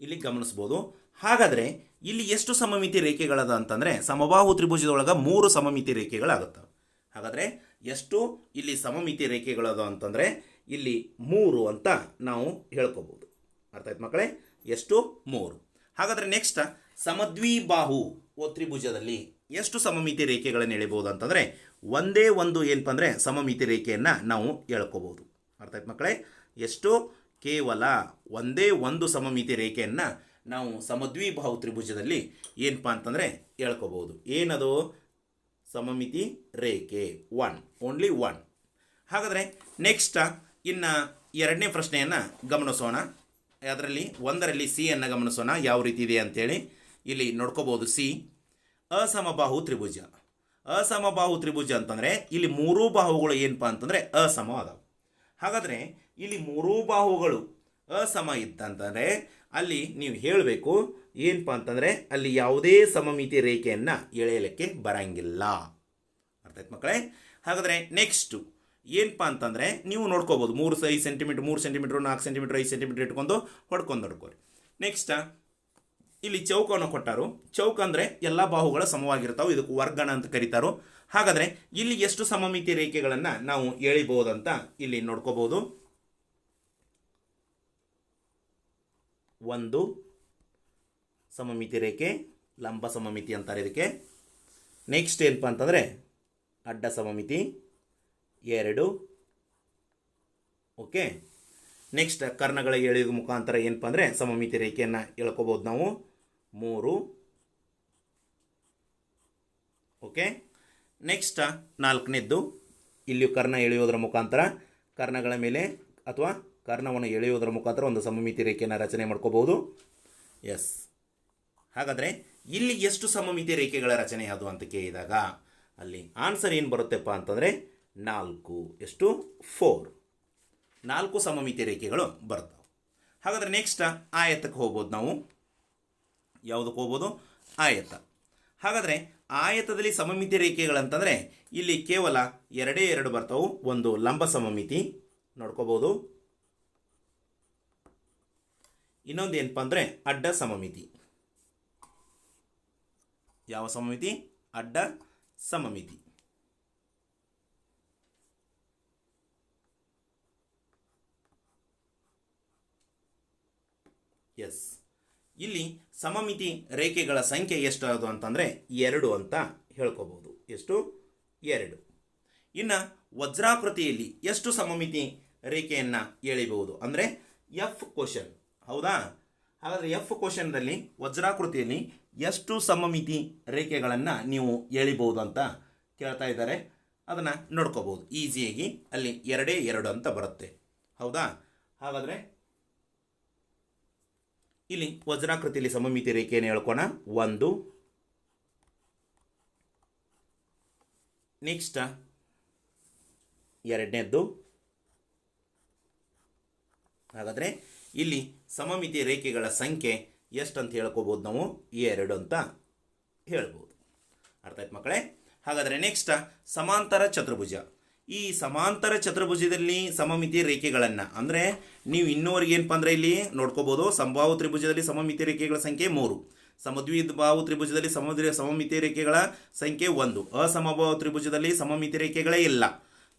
S1: ಇಲ್ಲಿ ಗಮನಿಸ್ಬೋದು. ಹಾಗಾದರೆ, ಇಲ್ಲಿ ಎಷ್ಟು ಸಮಮಿತಿ ರೇಖೆಗಳದ ಅಂತಂದರೆ, ಸಮಬಾಹು ತ್ರಿಭುಜದೊಳಗೆ ಮೂರು ಸಮಮಿತಿ ರೇಖೆಗಳಾಗುತ್ತವೆ ಹಾಗಾದರೆ, ಎಷ್ಟು ಇಲ್ಲಿ ಸಮಮಿತಿ ರೇಖೆಗಳದ ಅಂತಂದರೆ, ಇಲ್ಲಿ ಮೂರು ಅಂತ ನಾವು ಹೇಳ್ಕೋಬೋದು. ಅರ್ಥ ಆಯ್ತು ಮಕ್ಕಳೇ? ಎಷ್ಟು? ಮೂರು. ಹಾಗಾದರೆ ನೆಕ್ಸ್ಟ್ ಓ ತ್ರಿಭುಜದಲ್ಲಿ ಎಷ್ಟು ಸಮಮಿತಿ ರೇಖೆಗಳನ್ನು ಎಳಿಬೋದು ಅಂತಂದರೆ ಒಂದೇ ಒಂದು ಏನಪ್ಪ ಅಂದರೆ ಸಮಮಿತಿ ರೇಖೆಯನ್ನು ನಾವು ಎಳ್ಕೋಬೋದು ಅರ್ಥ ಆಯ್ತು ಮಕ್ಕಳೇ? ಎಷ್ಟು ಕೇವಲ ಒಂದೇ ಒಂದು ಸಮಮಿತಿ ರೇಖೆಯನ್ನು ನಾವು ಸಮದ್ವಿಬಾಹು ತ್ರಿಭುಜದಲ್ಲಿ ಏನಪ್ಪ ಅಂತಂದರೆ ಹೇಳ್ಕೋಬೋದು ಏನದು? ಸಮಮಿತಿ ರೇಖೆ ಒನ್ ಓನ್ಲಿ ಒನ್ ಹಾಗಾದರೆ ನೆಕ್ಸ್ಟ್ ಇನ್ನು ಎರಡನೇ ಪ್ರಶ್ನೆಯನ್ನು ಗಮನಿಸೋಣ. ಅದರಲ್ಲಿ ಒಂದರಲ್ಲಿ ಸಿ ಅನ್ನು ಗಮನಿಸೋಣ. ಯಾವ ರೀತಿ ಇದೆ ಅಂತೇಳಿ. ಇಲ್ಲಿ ನೋಡ್ಕೋಬೋದು ಸಿ ಅಸಮಬಾಹು ತ್ರಿಭುಜ. ಅಸಮಬಾಹು ತ್ರಿಭುಜ ಅಂತಂದರೆ ಇಲ್ಲಿ ಮೂರೂ ಬಾಹುಗಳು ಏನಪ್ಪ ಅಂತಂದರೆ ಅಸಮ ಅದಾವೆ ಹಾಗಾದರೆ ಇಲ್ಲಿ ಮೂರೂ ಬಾಹುಗಳು ಅಸಮ ಇತ್ತಂತಂದರೆ ಅಲ್ಲಿ ನೀವು ಹೇಳಬೇಕು ಏನಪ್ಪ ಅಂತಂದರೆ ಅಲ್ಲಿ ಯಾವುದೇ ಸಮಮಿತಿ ರೇಖೆಯನ್ನು ಎಳೆಯಲಿಕ್ಕೆ ಬರಂಗಿಲ್ಲ. ಅರ್ಥ ಆಯ್ತು ಮಕ್ಕಳೇ? ಹಾಗಾದರೆ ನೆಕ್ಸ್ಟು ಏನಪ್ಪ ಅಂತಂದರೆ ನೀವು ನೋಡ್ಕೋಬೋದು ಮೂರು ಐದು ಸೆಂಟಿಮೀಟ್ರ್ ಮೂರು ಸೆಂಟಿಮೀಟ್ರ್ ನಾಲ್ಕು ಸೆಂಟಿಮೀಟ್ರ್ ಐದು ಸೆಂಟಿಮೀಟ್ರ್ ಇಟ್ಕೊಂಡು ಹೊಡ್ಕೊಂಡು ಹೊಡ್ಕೋರಿ ನೆಕ್ಸ್ಟ್ ಇಲ್ಲಿ ಚೌಕವನ್ನು ಕೊಟ್ಟರು. ಚೌಕ ಅಂದರೆ ಎಲ್ಲ ಬಾಹುಗಳ ಸಮವಾಗಿರ್ತಾವೆ. ಇದಕ್ಕೆ ವರ್ಗಣ ಅಂತ ಕರೀತಾರೋ. ಹಾಗಾದರೆ ಇಲ್ಲಿ ಎಷ್ಟು ಸಮಮಿತಿ ರೇಖೆಗಳನ್ನು ನಾವು ಎಳಿಬಹುದಂತ ಇಲ್ಲಿ ನೋಡ್ಕೋಬಹುದು. ಒಂದು ಸಮಮಿತಿ ರೇಖೆ, ಲಂಬ ಸಮಮಿತಿ ಅಂತಾರೆ ಇದಕ್ಕೆ. ನೆಕ್ಸ್ಟ್ ಏನಪ್ಪ ಅಂತಂದರೆ ಅಡ್ಡ ಸಮಮಿತಿ, ಎರಡು. ಓಕೆ ನೆಕ್ಸ್ಟ್ ಕರ್ಣಗಳ ಎಳೆಯುವ ಮುಖಾಂತರ ಏನಪ್ಪ ಅಂದರೆ ಸಮಮಿತಿ ರೇಖೆಯನ್ನು ಎಳ್ಕೋಬೋದು ನಾವು. ಮೂರು. ಓಕೆ ನೆಕ್ಸ್ಟ್ ನಾಲ್ಕನೇದ್ದು ಇಲ್ಲಿ ಕರ್ಣ ಎಳೆಯೋದರ ಮುಖಾಂತರ, ಕರ್ಣಗಳ ಮೇಲೆ ಅಥವಾ ಕರ್ಣವನ್ನು ಎಳೆಯೋದರ ಮುಖಾಂತರ ಒಂದು ಸಮಮಿತಿ ರೇಖೆಯನ್ನು ರಚನೆ ಮಾಡ್ಕೋಬಹುದು. ಎಸ್ ಹಾಗಾದರೆ, ಇಲ್ಲಿ ಎಷ್ಟು ಸಮಮಿತಿ ರೇಖೆಗಳ ರಚನೆ ಅದು ಅಂತ ಕೇಳಿದಾಗ, ಅಲ್ಲಿ ಆನ್ಸರ್ ಏನು ಬರುತ್ತೆಪ್ಪ ಅಂತಂದರೆ, ನಾಲ್ಕು. ಎಷ್ಟು? ಫೋರ್ ನಾಲ್ಕು ಸಮಮಿತಿ ರೇಖೆಗಳು ಬರ್ತಾವೆ ಹಾಗಾದರೆ ನೆಕ್ಸ್ಟ್ ಆಯತಕ್ಕೆ ಹೋಗ್ಬೋದು ನಾವು. ಯಾವುದಕ್ಕೆ ಹೋಗ್ಬೋದು ಆಯತ. ಹಾಗಾದರೆ ಆಯತದಲ್ಲಿ ಸಮಮಿತಿ ರೇಖೆಗಳಂತಂದರೆ ಇಲ್ಲಿ ಕೇವಲ ಎರಡೇ ಎರಡು ಬರ್ತಾವು. ಒಂದು ಲಂಬ ಸಮಮಿತಿ. ನೋಡ್ಕೋಬೋದು. ಇನ್ನೊಂದು ಏನಪ್ಪ ಅಂದರೆ ಅಡ್ಡ ಸಮಮಿತಿ. ಯಾವ ಸಮಮಿತಿ? ಅಡ್ಡ ಸಮಮಿತಿ. ಎಸ್. ಇಲ್ಲಿ ಸಮಮಿತಿ ರೇಖೆಗಳ ಸಂಖ್ಯೆ ಎಷ್ಟು ಅದು ಅಂತಂದರೆ ಎರಡು ಅಂತ ಹೇಳ್ಕೋಬೋದು. ಎಷ್ಟು? ಎರಡು. ಇನ್ನು ವಜ್ರಾಕೃತಿಯಲ್ಲಿ ಎಷ್ಟು ಸಮಮಿತಿ ರೇಖೆಯನ್ನು ಎಳಿಬಹುದು? ಅಂದರೆ ಎಫ್ ಕ್ವಶನ್ ಹೌದಾ? ಹಾಗಾದರೆ ಎಫ್ ಕ್ವಶನ್ದಲ್ಲಿ ವಜ್ರಾಕೃತಿಯಲ್ಲಿ ಎಷ್ಟು ಸಮಮಿತಿ ರೇಖೆಗಳನ್ನು ನೀವು ಎಳಿಬಹುದು ಅಂತ ಕೇಳ್ತಾ ಇದ್ದಾರೆ. ಅದನ್ನು ನೋಡ್ಕೋಬೋದು. ಈಸಿಯಾಗಿ ಅಲ್ಲಿ ಎರಡೇ ಎರಡು ಅಂತ ಬರುತ್ತೆ. ಹೌದಾ? ಹಾಗಾದರೆ ಇಲ್ಲಿ ವಜ್ರಾಕೃತಿಯಲ್ಲಿ ಸಮಮಿತಿ ರೇಖೆಯನ್ನು ಹೇಳ್ಕೋಣ. ಒಂದು. ನೆಕ್ಸ್ಟ್ ಎರಡನೇದ್ದು. ಹಾಗಾದರೆ ಇಲ್ಲಿ ಸಮಮಿತಿ ರೇಖೆಗಳ ಸಂಖ್ಯೆ ಎಷ್ಟು ಅಂತ ಹೇಳ್ಕೋಬೋದು ನಾವು? ಎರಡು ಅಂತ ಹೇಳ್ಬೋದು. ಅರ್ಥ ಆಯ್ತು ಮಕ್ಕಳೇ? ಹಾಗಾದರೆ ನೆಕ್ಸ್ಟ್ ಸಮಾಂತರ ಚತುರ್ಭುಜ. ಈ ಸಮಾಂತರ ಚತುರ್ಭುಜದಲ್ಲಿ ಸಮಮಿತಿ ರೇಖೆಗಳನ್ನು. ಅಂದರೆ ನೀವು ಇನ್ನೂವರೆಗೆ ಏನಪ್ಪ ಅಂದರೆ ಇಲ್ಲಿ ನೋಡ್ಕೋಬೋದು, ಸಂಭಾವು ತ್ರಿಭುಜದಲ್ಲಿ ಸಮಮಿತಿ ರೇಖೆಗಳ ಸಂಖ್ಯೆ ಮೂರು. ಸಮದ್ವಿಬಾಹು ತ್ರಿಭುಜದಲ್ಲಿ ಸಮುದ್ರ ಸಮಮಿತಿ ರೇಖೆಗಳ ಸಂಖ್ಯೆ ಒಂದು. ಅಸಮಭಾವ ತ್ರಿಭುಜದಲ್ಲಿ ಸಮಮಿತಿ ರೇಖೆಗಳೇ ಇಲ್ಲ.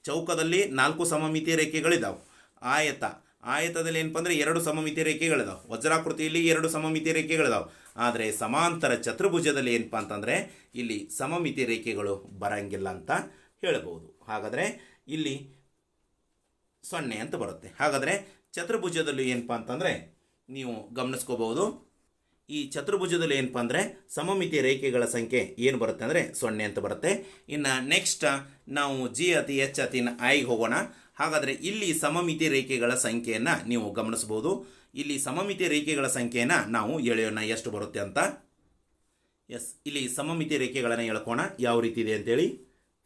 S1: ಚೌಕದಲ್ಲಿ ನಾಲ್ಕು ಸಮಮಿತಿ ರೇಖೆಗಳಿದಾವೆ. ಆಯತ. ಆಯತದಲ್ಲಿ ಏನಪ್ಪ ಅಂದರೆ ಎರಡು ಸಮಮಿತಿ ರೇಖೆಗಳಿದಾವೆ. ವಜ್ರಾಕೃತಿಯಲ್ಲಿ ಎರಡು ಸಮಮಿತಿ ರೇಖೆಗಳಿದಾವೆ. ಆದರೆ ಸಮಾಂತರ ಚತುರ್ಭುಜದಲ್ಲಿ ಏನಪ್ಪ ಅಂತಂದರೆ ಇಲ್ಲಿ ಸಮಮಿತಿ ರೇಖೆಗಳು ಬರಂಗಿಲ್ಲ ಅಂತ ಹೇಳ್ಬೋದು ಹಾಗಾದರೆ ಇಲ್ಲಿ ಸೊನ್ನೆ ಅಂತ ಬರುತ್ತೆ. ಹಾಗಾದರೆ ಚತುರ್ಭುಜದಲ್ಲಿ ಏನಪ್ಪ ಅಂತಂದರೆ ನೀವು ಗಮನಿಸ್ಕೋಬಹುದು. ಈ ಚತುರ್ಭುಜದಲ್ಲಿ ಏನಪ್ಪ ಅಂದರೆ ಸಮಮಿತಿ ರೇಖೆಗಳ ಸಂಖ್ಯೆ ಏನು ಬರುತ್ತೆ ಅಂದರೆ ಸೊನ್ನೆ ಅಂತ ಬರುತ್ತೆ. ಇನ್ನು ನೆಕ್ಸ್ಟ್ ನಾವು ಜಿ ಅತಿ ಎಚ್ ಅತಿನ ಐಗೆ ಹೋಗೋಣ. ಹಾಗಾದರೆ ಇಲ್ಲಿ ಸಮಮಿತಿ ರೇಖೆಗಳ ಸಂಖ್ಯೆಯನ್ನು ನೀವು ಗಮನಿಸ್ಬೋದು. ಇಲ್ಲಿ ಸಮಮಿತಿ ರೇಖೆಗಳ ಸಂಖ್ಯೆಯನ್ನು ನಾವು ಎಳೆಯೋಣ. ಎಷ್ಟು ಬರುತ್ತೆ ಅಂತ? ಎಸ್ ಇಲ್ಲಿ ಸಮಮಿತಿ ರೇಖೆಗಳನ್ನು ಎಳ್ಕೋಣ. ಯಾವ ರೀತಿ ಇದೆ ಅಂತೇಳಿ.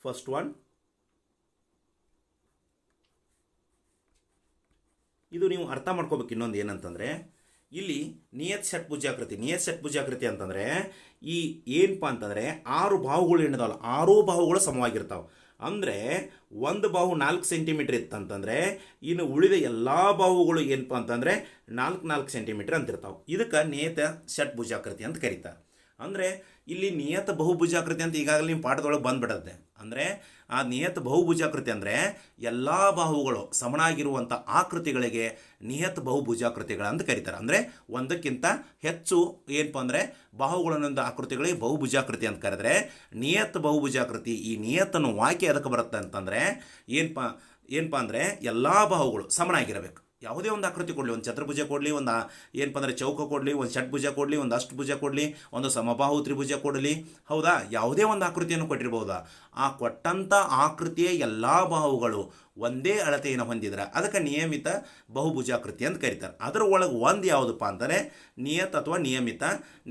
S1: ಫಸ್ಟ್ ಒನ್ ಇದು ನೀವು ಅರ್ಥ ಮಾಡ್ಕೋಬೇಕು ಇನ್ನೊಂದು ಏನಂತಂದರೆ, ಇಲ್ಲಿ ನಿಯತ್ ಷಟ್ಭುಜಾಕೃತಿ ನಿಯತ್ ಷಟ್ಭುಜಾಕೃತಿ ಅಂತಂದರೆ, ಈ ಏನಪ್ಪ ಅಂತಂದರೆ, ಆರು ಬಾಹುಗಳು ಏನಿದಾವಲ್ಲ, ಆರೂ ಬಾಹುಗಳು ಸಮವಾಗಿರ್ತಾವೆ. ಅಂದರೆ, ಒಂದು ಬಾಹು ನಾಲ್ಕು ಸೆಂಟಿಮೀಟ್ರ್ ಇತ್ತಂತಂದರೆ, ಇನ್ನು ಉಳಿದ ಎಲ್ಲ ಬಾಹುಗಳು ಏನಪ್ಪ ಅಂತಂದರೆ, ನಾಲ್ಕು ನಾಲ್ಕು ಸೆಂಟಿಮೀಟ್ರ್ ಅಂತಿರ್ತಾವೆ. ಇದಕ್ಕೆ ನಿಯತ ಷಟ್ಭುಜಾಕೃತಿ ಅಂತ ಕರೀತಾರೆ. ಅಂದರೆ, ಇಲ್ಲಿ ನಿಯತ ಬಹುಭುಜಾಕೃತಿ ಅಂತ ಈಗಾಗಲೇ ನಿಮ್ಮ ಪಾಠದೊಳಗೆ ಬಂದ್ಬಿಡುತ್ತೆ. ಅಂದರೆ ಆ ನಿಯತ ಬಹುಭುಜಾಕೃತಿ ಅಂದರೆ ಎಲ್ಲ ಬಾಹುಗಳು ಸಮನಾಗಿರುವಂಥ ಆಕೃತಿಗಳಿಗೆ ನಿಯತ ಅಂತ ಕರೀತಾರೆ. ಅಂದರೆ ಒಂದಕ್ಕಿಂತ ಹೆಚ್ಚು ಏನಪ್ಪ ಅಂದರೆ ಬಾಹುಗಳನ್ನೊಂದು ಆಕೃತಿಗಳಿಗೆ ಬಹುಭುಜಾಕೃತಿ ಅಂತ ಕರೆದರೆ ನಿಯತ ಬಹುಭುಜಾಕೃತಿ ಈ ನಿಯತನ್ನು ವಾಕ್ಯ ಅದಕ್ಕೆ ಬರುತ್ತೆ ಅಂತಂದರೆ ಏನಪ್ಪ ಏನಪ್ಪ ಅಂದರೆ ಎಲ್ಲ ಬಾಹುಗಳು ಸಮನಾಗಿರಬೇಕು. ಯಾವುದೇ ಒಂದು ಆಕೃತಿ ಕೊಡಲಿ, ಒಂದು ಚತುರ್ಭುಜ ಕೊಡಲಿ, ಒಂದು ಏನಪ್ಪ ಅಂದರೆ ಚೌಕ ಕೊಡಲಿ, ಒಂದು ಷಟ್ಭುಜ ಕೊಡಲಿ, ಒಂದು ಅಷ್ಟಭುಜ ಕೊಡಲಿ, ಒಂದು ಸಮಬಾಹು ತ್ರಿಭುಜ ಕೊಡಲಿ. ಹೌದಾ? ಯಾವುದೇ ಒಂದು ಆಕೃತಿಯನ್ನು ಕೊಟ್ಟಿರ್ಬೋದಾ? ಆ ಕೊಟ್ಟಂಥ ಆಕೃತಿಯ ಎಲ್ಲ ಬಾಹುಗಳು ಒಂದೇ ಅಳತೆಯನ್ನು ಹೊಂದಿದ್ರೆ ಅದಕ್ಕೆ ನಿಯಮಿತ ಬಹುಭುಜಾಕೃತಿ ಅಂತ ಕರೀತಾರೆ. ಅದರ ಒಳಗೆ ಒಂದು ಯಾವುದಪ್ಪ ಅಂದರೆ ನಿಯತ್ ಅಥವಾ ನಿಯಮಿತ,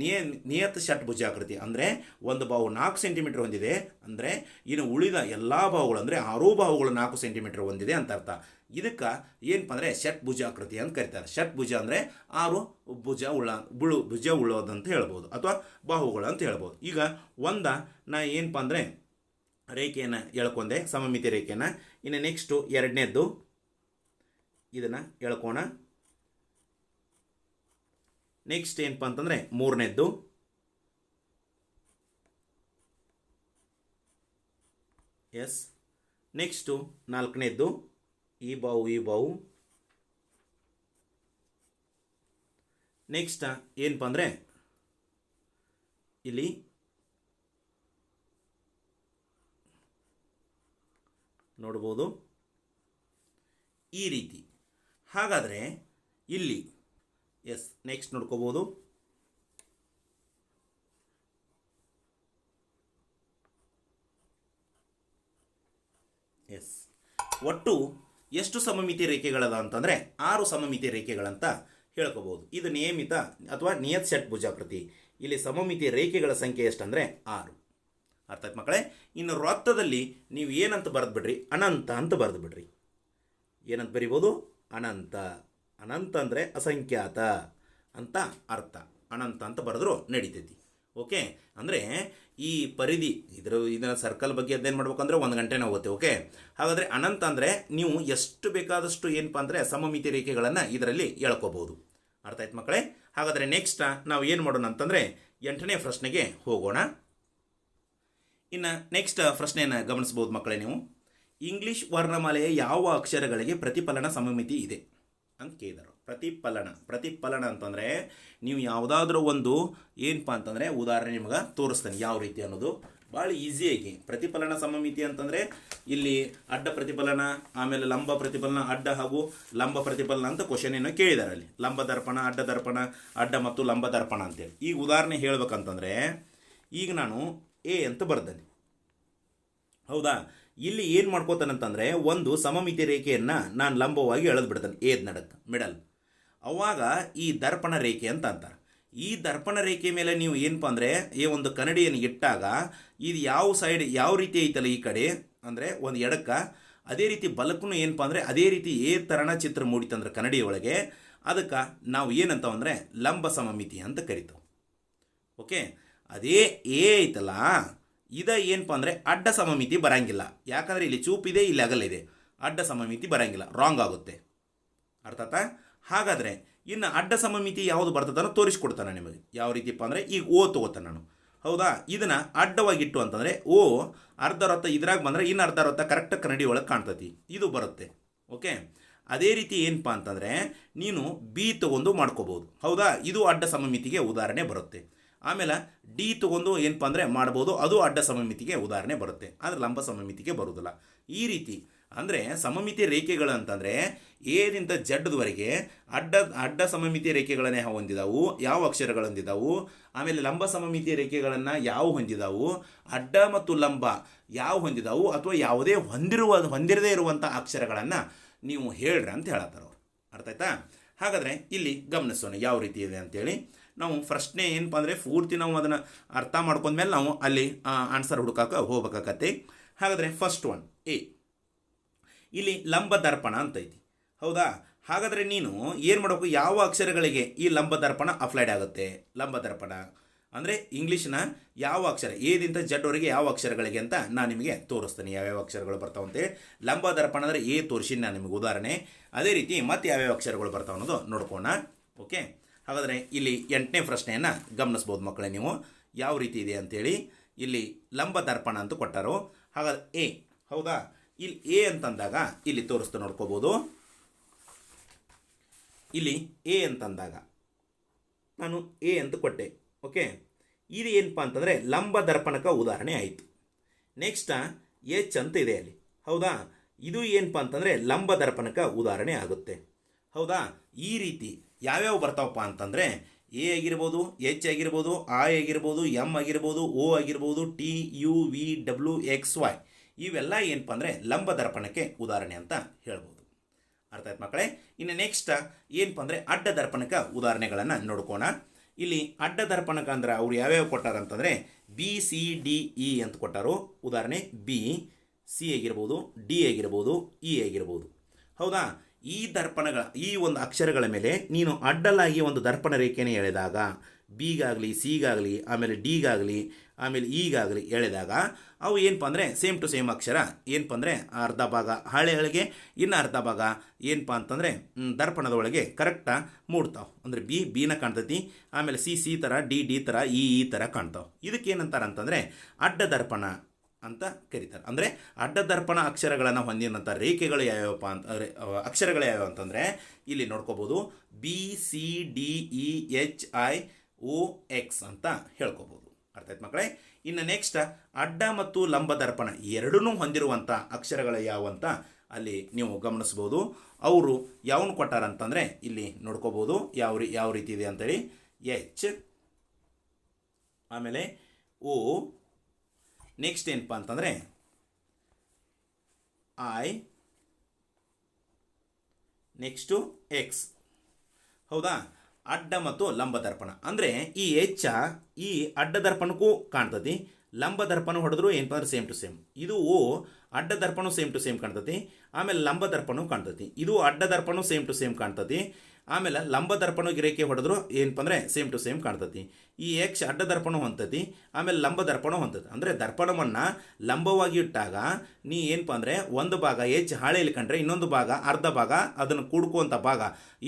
S1: ನಿಯ, ನಿಯತ್ ಷಟ್ಭುಜಾಕೃತಿ ಅಂದರೆ ಒಂದು ಬಾಹು ನಾಲ್ಕು ಸೆಂಟಿಮೀಟರ್ ಹೊಂದಿದೆ, ಅಂದರೆ ಇನ್ನು ಉಳಿದ ಎಲ್ಲ ಬಾಹುಗಳು, ಅಂದರೆ ಆರೂ ಬಾಹುಗಳು ನಾಲ್ಕು ಸೆಂಟಿಮೀಟರ್ ಹೊಂದಿದೆ ಅಂತ ಅರ್ಥ. ಇದಕ್ಕೆ ಏನಪ್ಪ ಅಂದರೆ ಷಟ್ಭುಜಾಕೃತಿ ಅಂತ ಕರೀತಾರೆ. ಷಟ್ಭುಜ ಅಂದರೆ ಆರು ಭುಜ ಉಳ್ಳ, ಬುಳು, ಭುಜ ಉಳ್ಳೋದಂತ ಹೇಳ್ಬೋದು, ಅಥವಾ ಬಾಹುಗಳು ಅಂತ ಹೇಳ್ಬೋದು. ಈಗ ಒಂದ ನಾ ಏನಪ್ಪ ಅಂದರೆ ರೇಖೆಯನ್ನು ಎಳ್ಕೊಂಡೆ, ಸಮಮಿತಿ ರೇಖೆಯನ್ನು. ಇನ್ನು ನೆಕ್ಸ್ಟು ಎರಡನೇದ್ದು ಇದನ್ನು ಎಳ್ಕೋಣ. ನೆಕ್ಸ್ಟ್ ಏನಪ್ಪ ಅಂತಂದರೆ ಮೂರನೇದ್ದು. S next ನಾಲ್ಕನೇದ್ದು. ಈ ಬಾವು ಈ ಬಾವು. ನೆಕ್ಸ್ಟ್ ಏನಪ್ಪ ಅಂದರೆ, ಇಲ್ಲಿ ನೋಡ್ಬೋದು. ಈ ರೀತಿ. ಹಾಗಾದರೆ, ಇಲ್ಲಿ ಎಸ್ ನೆಕ್ಸ್ಟ್ ನೋಡ್ಕೋಬೋದು. ಎಸ್ ಒಟ್ಟು ಎಷ್ಟು ಸಮಮಿತಿ ರೇಖೆಗಳದ ಅಂತಂದರೆ ಆರು ಸಮಮಿತಿ ರೇಖೆಗಳಂತ ಹೇಳ್ಕೋಬಹುದು ಇದು ನಿಯಮಿತ ಅಥವಾ ನಿಯತ್ ಸೆಟ್ ಭುಜಾಕೃತಿ. ಇಲ್ಲಿ ಸಮಮಿತಿ ರೇಖೆಗಳ ಸಂಖ್ಯೆ ಎಷ್ಟಂದರೆ ಆರು. ಅರ್ಥ ಆಯ್ತು ಮಕ್ಕಳೇ, ಇನ್ನು ವೃತ್ತದಲ್ಲಿ ನೀವು ಏನಂತ ಬರೆದು ಬಿಡ್ರಿ ಅನಂತ ಅಂತ ಬರೆದು ಬಿಡ್ರಿ ಏನಂತ ಬರಿಬೋದು? ಅನಂತ. ಅನಂತ ಅಂದರೆ ಅಸಂಖ್ಯಾತ ಅಂತ ಅರ್ಥ. ಅನಂತ ಅಂತ ಬರೆದ್ರು ನಡೀತೈತಿ. ಓಕೆ ಅಂದರೆ ಈ ಪರಿಧಿ, ಇದರ ಇದರ ಸರ್ಕಲ್ ಬಗ್ಗೆ ಅದೇನು ಮಾಡ್ಬೇಕಂದ್ರೆ ಒಂದು ಗಂಟೆನ ಹೋಗುತ್ತೆ ಓಕೆ ಹಾಗಾದರೆ ಅನಂತ ಅಂದರೆ ನೀವು ಎಷ್ಟು ಬೇಕಾದಷ್ಟು ಏನಪ್ಪ ಅಂದರೆ ಸಮಮಿತಿ ರೇಖೆಗಳನ್ನು ಇದರಲ್ಲಿ ಹೇಳ್ಕೋಬೋದು ಅರ್ಥ ಆಯ್ತು ಮಕ್ಕಳೇ? ಹಾಗಾದರೆ ನೆಕ್ಸ್ಟ್ ನಾವು ಏನು ಮಾಡೋಣ ಅಂತಂದರೆ ಎಂಟನೇ ಪ್ರಶ್ನೆಗೆ ಹೋಗೋಣ. ಇನ್ನು ನೆಕ್ಸ್ಟ್ ಪ್ರಶ್ನೆಯನ್ನು ಗಮನಿಸ್ಬೋದು ಮಕ್ಕಳೇ ನೀವು. ಇಂಗ್ಲೀಷ್ ವರ್ಣಮಾಲೆಯ ಯಾವ ಅಕ್ಷರಗಳಿಗೆ ಪ್ರತಿಫಲನ ಸಮಮಿತಿ ಇದೆ? ಅಂತ ಕೇಳಿದರು. ಪ್ರತಿಫಲನ. ಪ್ರತಿಫಲನ ಅಂತಂದರೆ ನೀವು ಯಾವುದಾದ್ರೂ ಒಂದು ಏನಪ್ಪ ಅಂತಂದರೆ ಉದಾಹರಣೆ ನಿಮ್ಗೆ ತೋರಿಸ್ತೇನೆ ಯಾವ ರೀತಿ ಅನ್ನೋದು. ಭಾಳ ಈಸಿಯಾಗಿ ಪ್ರತಿಫಲನ ಸಮಮಿತಿ ಅಂತಂದರೆ ಇಲ್ಲಿ ಅಡ್ಡ ಪ್ರತಿಫಲನ, ಆಮೇಲೆ ಲಂಬ ಪ್ರತಿಫಲನ, ಅಡ್ಡ ಹಾಗೂ ಲಂಬ ಪ್ರತಿಫಲನ ಅಂತ ಕ್ವಶನ್ ಏನೋ ಕೇಳಿದ್ದಾರೆ ಅಲ್ಲಿ. ಲಂಬ ದರ್ಪಣ, ಅಡ್ಡ ದರ್ಪಣ, ಅಡ್ಡ ಮತ್ತು ಲಂಬ ದರ್ಪಣ ಅಂತೇಳಿ. ಈಗ ಉದಾಹರಣೆ ಹೇಳ್ಬೇಕಂತಂದರೆ ಈಗ ನಾನು ಎ ಅಂತ ಬರ್ದೇನೆ. ಹೌದಾ? ಇಲ್ಲಿ ಏನು ಮಾಡ್ಕೋತಾನಂತಂದರೆ ಒಂದು ಸಮಮಿತಿ ರೇಖೆಯನ್ನು ನಾನು ಲಂಬವಾಗಿ ಎಳೆದು ಬಿಡ್ತೇನೆ. ಏದ್ ನಡಕ್ಕೆ ಮಿಡಲ್ ಅವಾಗ ಈ ದರ್ಪಣ ರೇಖೆ ಅಂತ ಅಂತಾರೆ. ಈ ದರ್ಪಣ ರೇಖೆ ಮೇಲೆ ನೀವು ಏನಪ್ಪ ಅಂದರೆ, ಈ ಒಂದು ಕನ್ನಡಿಯನ್ನು ಇಟ್ಟಾಗ, ಇದು ಯಾವ ಸೈಡ್ ಯಾವ ರೀತಿ ಐತಲ್ಲ ಈ ಕಡೆ? ಅಂದರೆ ಒಂದು ಎಡಕ್ಕ, ಅದೇ ರೀತಿ ಬಲಕ್ಕೂ ಏನಪ್ಪ ಅಂದರೆ, ಅದೇ ರೀತಿ ಏ ತರಣ ಚಿತ್ರ ಮೂಡಿತಂದ್ರೆ ಕನ್ನಡಿ ಒಳಗೆ. ಅದಕ್ಕೆ ನಾವು ಏನಂತ ಅಂದರೆ, ಲಂಬ ಸಮಮಿತಿ ಅಂತ ಕರಿತು ಓಕೆ ಅದೇ ಏ ಐತಲ್ಲ, ಇದ ಏನಪ್ಪ ಅಂದರೆ, ಅಡ್ಡ ಸಮಮಿತಿ ಬರಂಗಿಲ್ಲ. ಯಾಕಂದರೆ ಇಲ್ಲಿ ಚೂಪಿದೆ, ಇಲ್ಲಿ ಅಗಲಿದೆ. ಅಡ್ಡ ಸಮಮಿತಿ ಬರಂಗಿಲ್ಲ. ರಾಂಗ್ ಆಗುತ್ತೆ. ಅರ್ಥಾತ ಹಾಗಾದರೆ ಇನ್ನು ಅಡ್ಡ ಸಮಮಿತಿ ಯಾವುದು ಬರ್ತದನ್ನು ತೋರಿಸ್ಕೊಡ್ತಾನೆ ನಿಮಗೆ. ಯಾವ ರೀತಿಪ್ಪ ಅಂದರೆ ಈಗ ಓ ತೊಗೋತಾನೆ ನಾನು. ಹೌದಾ? ಇದನ್ನು ಅಡ್ಡವಾಗಿಟ್ಟು ಅಂತಂದರೆ ಓ ಅರ್ಧ ರೊತ್ತ ಇದ್ರಾಗ ಬಂದರೆ ಇನ್ನು ಅರ್ಧ ರೊತ್ತ ಕರೆಕ್ಟ್ ಕನ್ನಡಿ ಒಳಗೆ ಕಾಣ್ತತಿ. ಇದು ಬರುತ್ತೆ. ಓಕೆ? ಅದೇ ರೀತಿ ಏನಪ್ಪ ಅಂತಂದರೆ ನೀನು ಬಿ ತಗೊಂಡು ಮಾಡ್ಕೋಬೋದು. ಹೌದಾ? ಇದು ಅಡ್ಡ ಸಮಮಿತಿಗೆ ಉದಾಹರಣೆ ಬರುತ್ತೆ. ಆಮೇಲೆ ಡಿ ತಗೊಂಡು ಏನಪ್ಪ ಅಂದರೆ ಮಾಡ್ಬೋದು, ಅದು ಅಡ್ಡ ಸಮಮಿತಿಗೆ ಉದಾಹರಣೆ ಬರುತ್ತೆ. ಆದರೆ ಲಂಬ ಸಮಮಿತಿಗೆ ಬರುವುದಿಲ್ಲ ಈ ರೀತಿ ಅಂದರೆ ಸಮಮಿತಿ ರೇಖೆಗಳು ಅಂತಂದರೆ ಏನಿಂದ ಜಡ್ಡದವರೆಗೆ ಅಡ್ಡ ಅಡ್ಡ ಸಮಮಿತಿ ರೇಖೆಗಳನ್ನೇ ಹೊಂದಿದಾವು, ಯಾವ ಅಕ್ಷರಗಳು ಆಮೇಲೆ ಲಂಬ ಸಮಮಿತಿ ರೇಖೆಗಳನ್ನು ಯಾವ ಹೊಂದಿದಾವು, ಅಡ್ಡ ಮತ್ತು ಲಂಬ ಯಾವ ಹೊಂದಿದಾವು ಅಥವಾ ಯಾವುದೇ ಹೊಂದಿರುವ, ಹೊಂದಿರದೇ ಇರುವಂಥ ಅಕ್ಷರಗಳನ್ನು ನೀವು ಹೇಳ್ರಿ ಅಂತ ಹೇಳತ್ತಾರೆ ಅವರು. ಅರ್ಥ ಆಯ್ತಾ? ಹಾಗಾದರೆ ಇಲ್ಲಿ ಗಮನಿಸೋಣ ಯಾವ ರೀತಿ ಇದೆ ಅಂತೇಳಿ. ನಾವು ಪ್ರಶ್ನೆ ಏನಪ್ಪ ಅಂದರೆ ಪೂರ್ತಿ ನಾವು ಅದನ್ನು ಅರ್ಥ ಮಾಡ್ಕೊಂಡ್ಮೇಲೆ ನಾವು ಅಲ್ಲಿ ಆನ್ಸರ್ ಹುಡುಕಾಕ ಹೋಗ್ಬೇಕಾಗತ್ತೆ. ಹಾಗಾದರೆ ಫಸ್ಟ್ ಒನ್ ಎ ಇಲ್ಲಿ ಲಂಬ ದರ್ಪಣ ಅಂತ ಐತಿ ಹೌದಾ? ಹಾಗಾದರೆ ನೀನು ಏನು ಮಾಡಬೇಕು? ಯಾವ ಅಕ್ಷರಗಳಿಗೆ ಈ ಲಂಬ ದರ್ಪಣ ಅಪ್ಲೈಡ್ ಆಗುತ್ತೆ? ಲಂಬ ದರ್ಪಣ. ಅಂದರೆ ಇಂಗ್ಲೀಷ್ನ ಯಾವ ಅಕ್ಷರ ಏದಿಂದ ಜಡ್ವರೆಗೆ ಯಾವ ಅಕ್ಷರಗಳಿಗೆ ಅಂತ ನಾನು ನಿಮಗೆ ತೋರಿಸ್ತೀನಿ. ಯಾವ್ಯಾವ ಅಕ್ಷರಗಳು ಬರ್ತಾವಂತೆ ಲಂಬ ದರ್ಪಣ ಅಂದರೆ ಏ ತೋರಿಸಿ ನಾನು ನಿಮಗೆ ಉದಾಹರಣೆ. ಅದೇ ರೀತಿ ಮತ್ತೆ ಯಾವ್ಯಾವ ಅಕ್ಷರಗಳು ಬರ್ತಾವ ಅನ್ನೋದು ನೋಡ್ಕೋಣ. ಓಕೆ? ಹಾಗಾದರೆ ಇಲ್ಲಿ ಎಂಟನೇ ಪ್ರಶ್ನೆಯನ್ನು ಗಮನಿಸ್ಬೋದು ಮಕ್ಕಳೇ ನೀವು. ಯಾವ ರೀತಿ ಇದೆ ಅಂಥೇಳಿ ಇಲ್ಲಿ ಲಂಬ ದರ್ಪಣ ಅಂತ ಕೊಟ್ಟರು. ಹಾಗಾದ್ರೆ ಎ, ಹೌದಾ? ಇಲ್ಲಿ ಎ ಅಂತಂದಾಗ ಇಲ್ಲಿ ತೋರಿಸ್ತಾ ನೋಡ್ಕೋಬೋದು. ಇಲ್ಲಿ ಎ ಅಂತಂದಾಗ ನಾನು ಎ ಅಂತ ಕೊಟ್ಟೆ ಓಕೆ ಇದು ಏನಪ್ಪ ಅಂತಂದರೆ ಲಂಬ ದರ್ಪಣಕ ಉದಾಹರಣೆ ಆಯಿತು. ನೆಕ್ಸ್ಟ್ ಎಚ್ ಅಂತ ಇದೆ ಅಲ್ಲಿ. ಹೌದಾ? ಇದು ಏನಪ್ಪ ಅಂತಂದರೆ ಲಂಬ ದರ್ಪಣಕ ಉದಾಹರಣೆ ಆಗುತ್ತೆ. ಹೌದಾ? ಈ ರೀತಿ ಯಾವ್ಯಾವ ಬರ್ತಾವಪ್ಪ ಅಂತಂದರೆ ಎ ಆಗಿರ್ಬೋದು ಎಚ್ ಆಗಿರ್ಬೋದು ಐ ಆಗಿರ್ಬೋದು ಎಂ ಆಗಿರ್ಬೋದು ಓ ಆಗಿರ್ಬೋದು T U V W X Y ಇವೆಲ್ಲ ಏನಪ್ಪ ಅಂದರೆ ಲಂಬ ದರ್ಪಣಕ್ಕೆ ಉದಾಹರಣೆ ಅಂತ ಹೇಳ್ಬೋದು. ಅರ್ಥ ಆಯ್ತು ಮಕ್ಕಳೇ? ಇನ್ನು ನೆಕ್ಸ್ಟ್ ಏನಪ್ಪ ಅಂದರೆ ಅಡ್ಡ ದರ್ಪಣಕ್ಕೆ ಉದಾಹರಣೆಗಳನ್ನು ನೋಡ್ಕೋಣ. ಇಲ್ಲಿ ಅಡ್ಡ ದರ್ಪಣಕ ಅಂದ್ರೆ ಅವ್ರು ಯಾವ್ಯಾವ ಕೊಟ್ಟಾರ ಅಂತಂದರೆ ಬಿ ಸಿ ಡಿ ಇ ಅಂತ ಕೊಟ್ಟಾರು. ಉದಾಹರಣೆ ಬಿ ಸಿ ಆಗಿರ್ಬೋದು ಡಿ ಆಗಿರ್ಬೋದು ಇ ಆಗಿರ್ಬೋದು ಹೌದಾ? ಈ ದರ್ಪಣಗಳ, ಈ ಒಂದು ಅಕ್ಷರಗಳ ಮೇಲೆ ನೀನು ಅಡ್ಡಲಾಗಿ ಒಂದು ದರ್ಪಣ ರೇಖೆನೇ ಎಳೆದಾಗ ಬಿಗಾಗಲಿ ಸಿಗಾಗಲಿ ಆಮೇಲೆ ಡಿಗಾಗಲಿ ಆಮೇಲೆ ಈಗಾಗಲಿ ಎಳೆದಾಗ ಅವು ಏನಪ್ಪ ಅಂದರೆ ಸೇಮ್ ಟು ಸೇಮ್ ಅಕ್ಷರ. ಏನಪ್ಪ ಅಂದರೆ ಅರ್ಧ ಭಾಗ ಹಳೆ ಹಳೆಗೆ, ಇನ್ನು ಅರ್ಧ ಭಾಗ ಏನಪ್ಪ ಅಂತಂದರೆ ದರ್ಪಣದೊಳಗೆ ಕರೆಕ್ಟಾಗಿ ಮೂಡ್ತಾವೆ. ಅಂದರೆ ಬಿ ಬಿನ ಕಾಣ್ತೈತಿ. ಆಮೇಲೆ ಸಿ ಸಿ ಥರ ಡಿ ಡಿ ಥರ ಇ ಈ ಥರ ಕಾಣ್ತಾವೆ. ಇದಕ್ಕೆ ಏನಂತಾರೆ ಅಂತಂದರೆ ಅಡ್ಡ ದರ್ಪಣ ಅಂತ ಕರೀತಾರೆ. ಅಂದರೆ ಅಡ್ಡ ದರ್ಪಣ ಅಕ್ಷರಗಳನ್ನು ಹೊಂದಿರುವಂಥ ರೇಖೆಗಳು ಯಾವ್ಯಾವಪ್ಪ ಅಂತ ಅಕ್ಷರಗಳು ಯಾವ್ಯಾವ ಅಂತಂದರೆ ಇಲ್ಲಿ ನೋಡ್ಕೋಬೋದು. B, C, D, E, H, I, O, X ಅಂತ ಹೇಳ್ಕೋಬೋದು. ಅರ್ಥ ಆಯ್ತು ಮಕ್ಕಳೇ, ಇನ್ನು ನೆಕ್ಸ್ಟ್ ಅಡ್ಡ ಮತ್ತು ಲಂಬ ದರ್ಪಣ ಎರಡನ್ನೂ ಹೊಂದಿರುವಂಥ ಅಕ್ಷರಗಳು ಯಾವಂತ ಅಲ್ಲಿ ನೀವು ಗಮನಿಸ್ಬೋದು ಅವರು ಯಾವನು ಕೊಟ್ಟಾರಂತಂದರೆ ಇಲ್ಲಿ ನೋಡ್ಕೋಬೋದು ಯಾವ ರೀ ಯಾವ ರೀತಿ ಇದೆ ಅಂತೇಳಿ ಎಚ್, ಆಮೇಲೆ ಓ ನೆಕ್ಸ್ಟ್ ಏನಪ್ಪ ಅಂತಂದರೆ ಐ ನೆಕ್ಸ್ಟು ಎಕ್ಸ್ ಹೌದಾ? ಅಡ್ಡ ಮತ್ತು ಲಂಬ ದರ್ಪಣ. ಅಂದರೆ ಈ ಹೆಚ್ಚ ಈ ಅಡ್ಡ ದರ್ಪಣಕ್ಕೂ ಕಾಣ್ತತಿ, ಲಂಬ ದರ್ಪಣ ಹೊಡೆದ್ರು ಏನಪ್ಪ ಸೇಮ್ ಟು ಸೇಮ್ ಇದು ಅಡ್ಡ ದರ್ಪಣ ಸೇಮ್ ಟು ಸೇಮ್ ಕಾಣ್ತತಿ, ಆಮೇಲೆ ಲಂಬ ದರ್ಪಣ ಕಾಣ್ತತಿ. ಇದು ಅಡ್ಡ ದರ್ಪಣ ಸೇಮ್ ಟು ಸೇಮ್ ಕಾಣ್ತತಿ. ಆಮೇಲೆ ಲಂಬ ದರ್ಪಣ ಗಿರೇಕೆ ಹೊಡೆದ್ರು ಏನಪ್ಪ ಅಂದರೆ ಸೇಮ್ ಟು ಸೇಮ್ ಕಾಣ್ತತಿ. ಈ ಎಕ್ಸ್ ಅಡ್ಡ ದರ್ಪಣ ಹೊಂತತಿ ಆಮೇಲೆ ಲಂಬ ದರ್ಪಣ ಹೊಂತತಿ ಅಂದರೆ ದರ್ಪಣವನ್ನು ಲಂಬವಾಗಿ ಇಟ್ಟಾಗ ನೀ ಏನಪ್ಪ ಅಂದರೆ ಒಂದು ಭಾಗ ಎಚ್ ಹಾಳೆಯಲ್ಲಿ ಕಂಡ್ರೆ ಇನ್ನೊಂದು ಭಾಗ ಅರ್ಧ ಭಾಗ ಅದನ್ನು ಕೂಡ್ಕುವಂಥ ಭಾಗ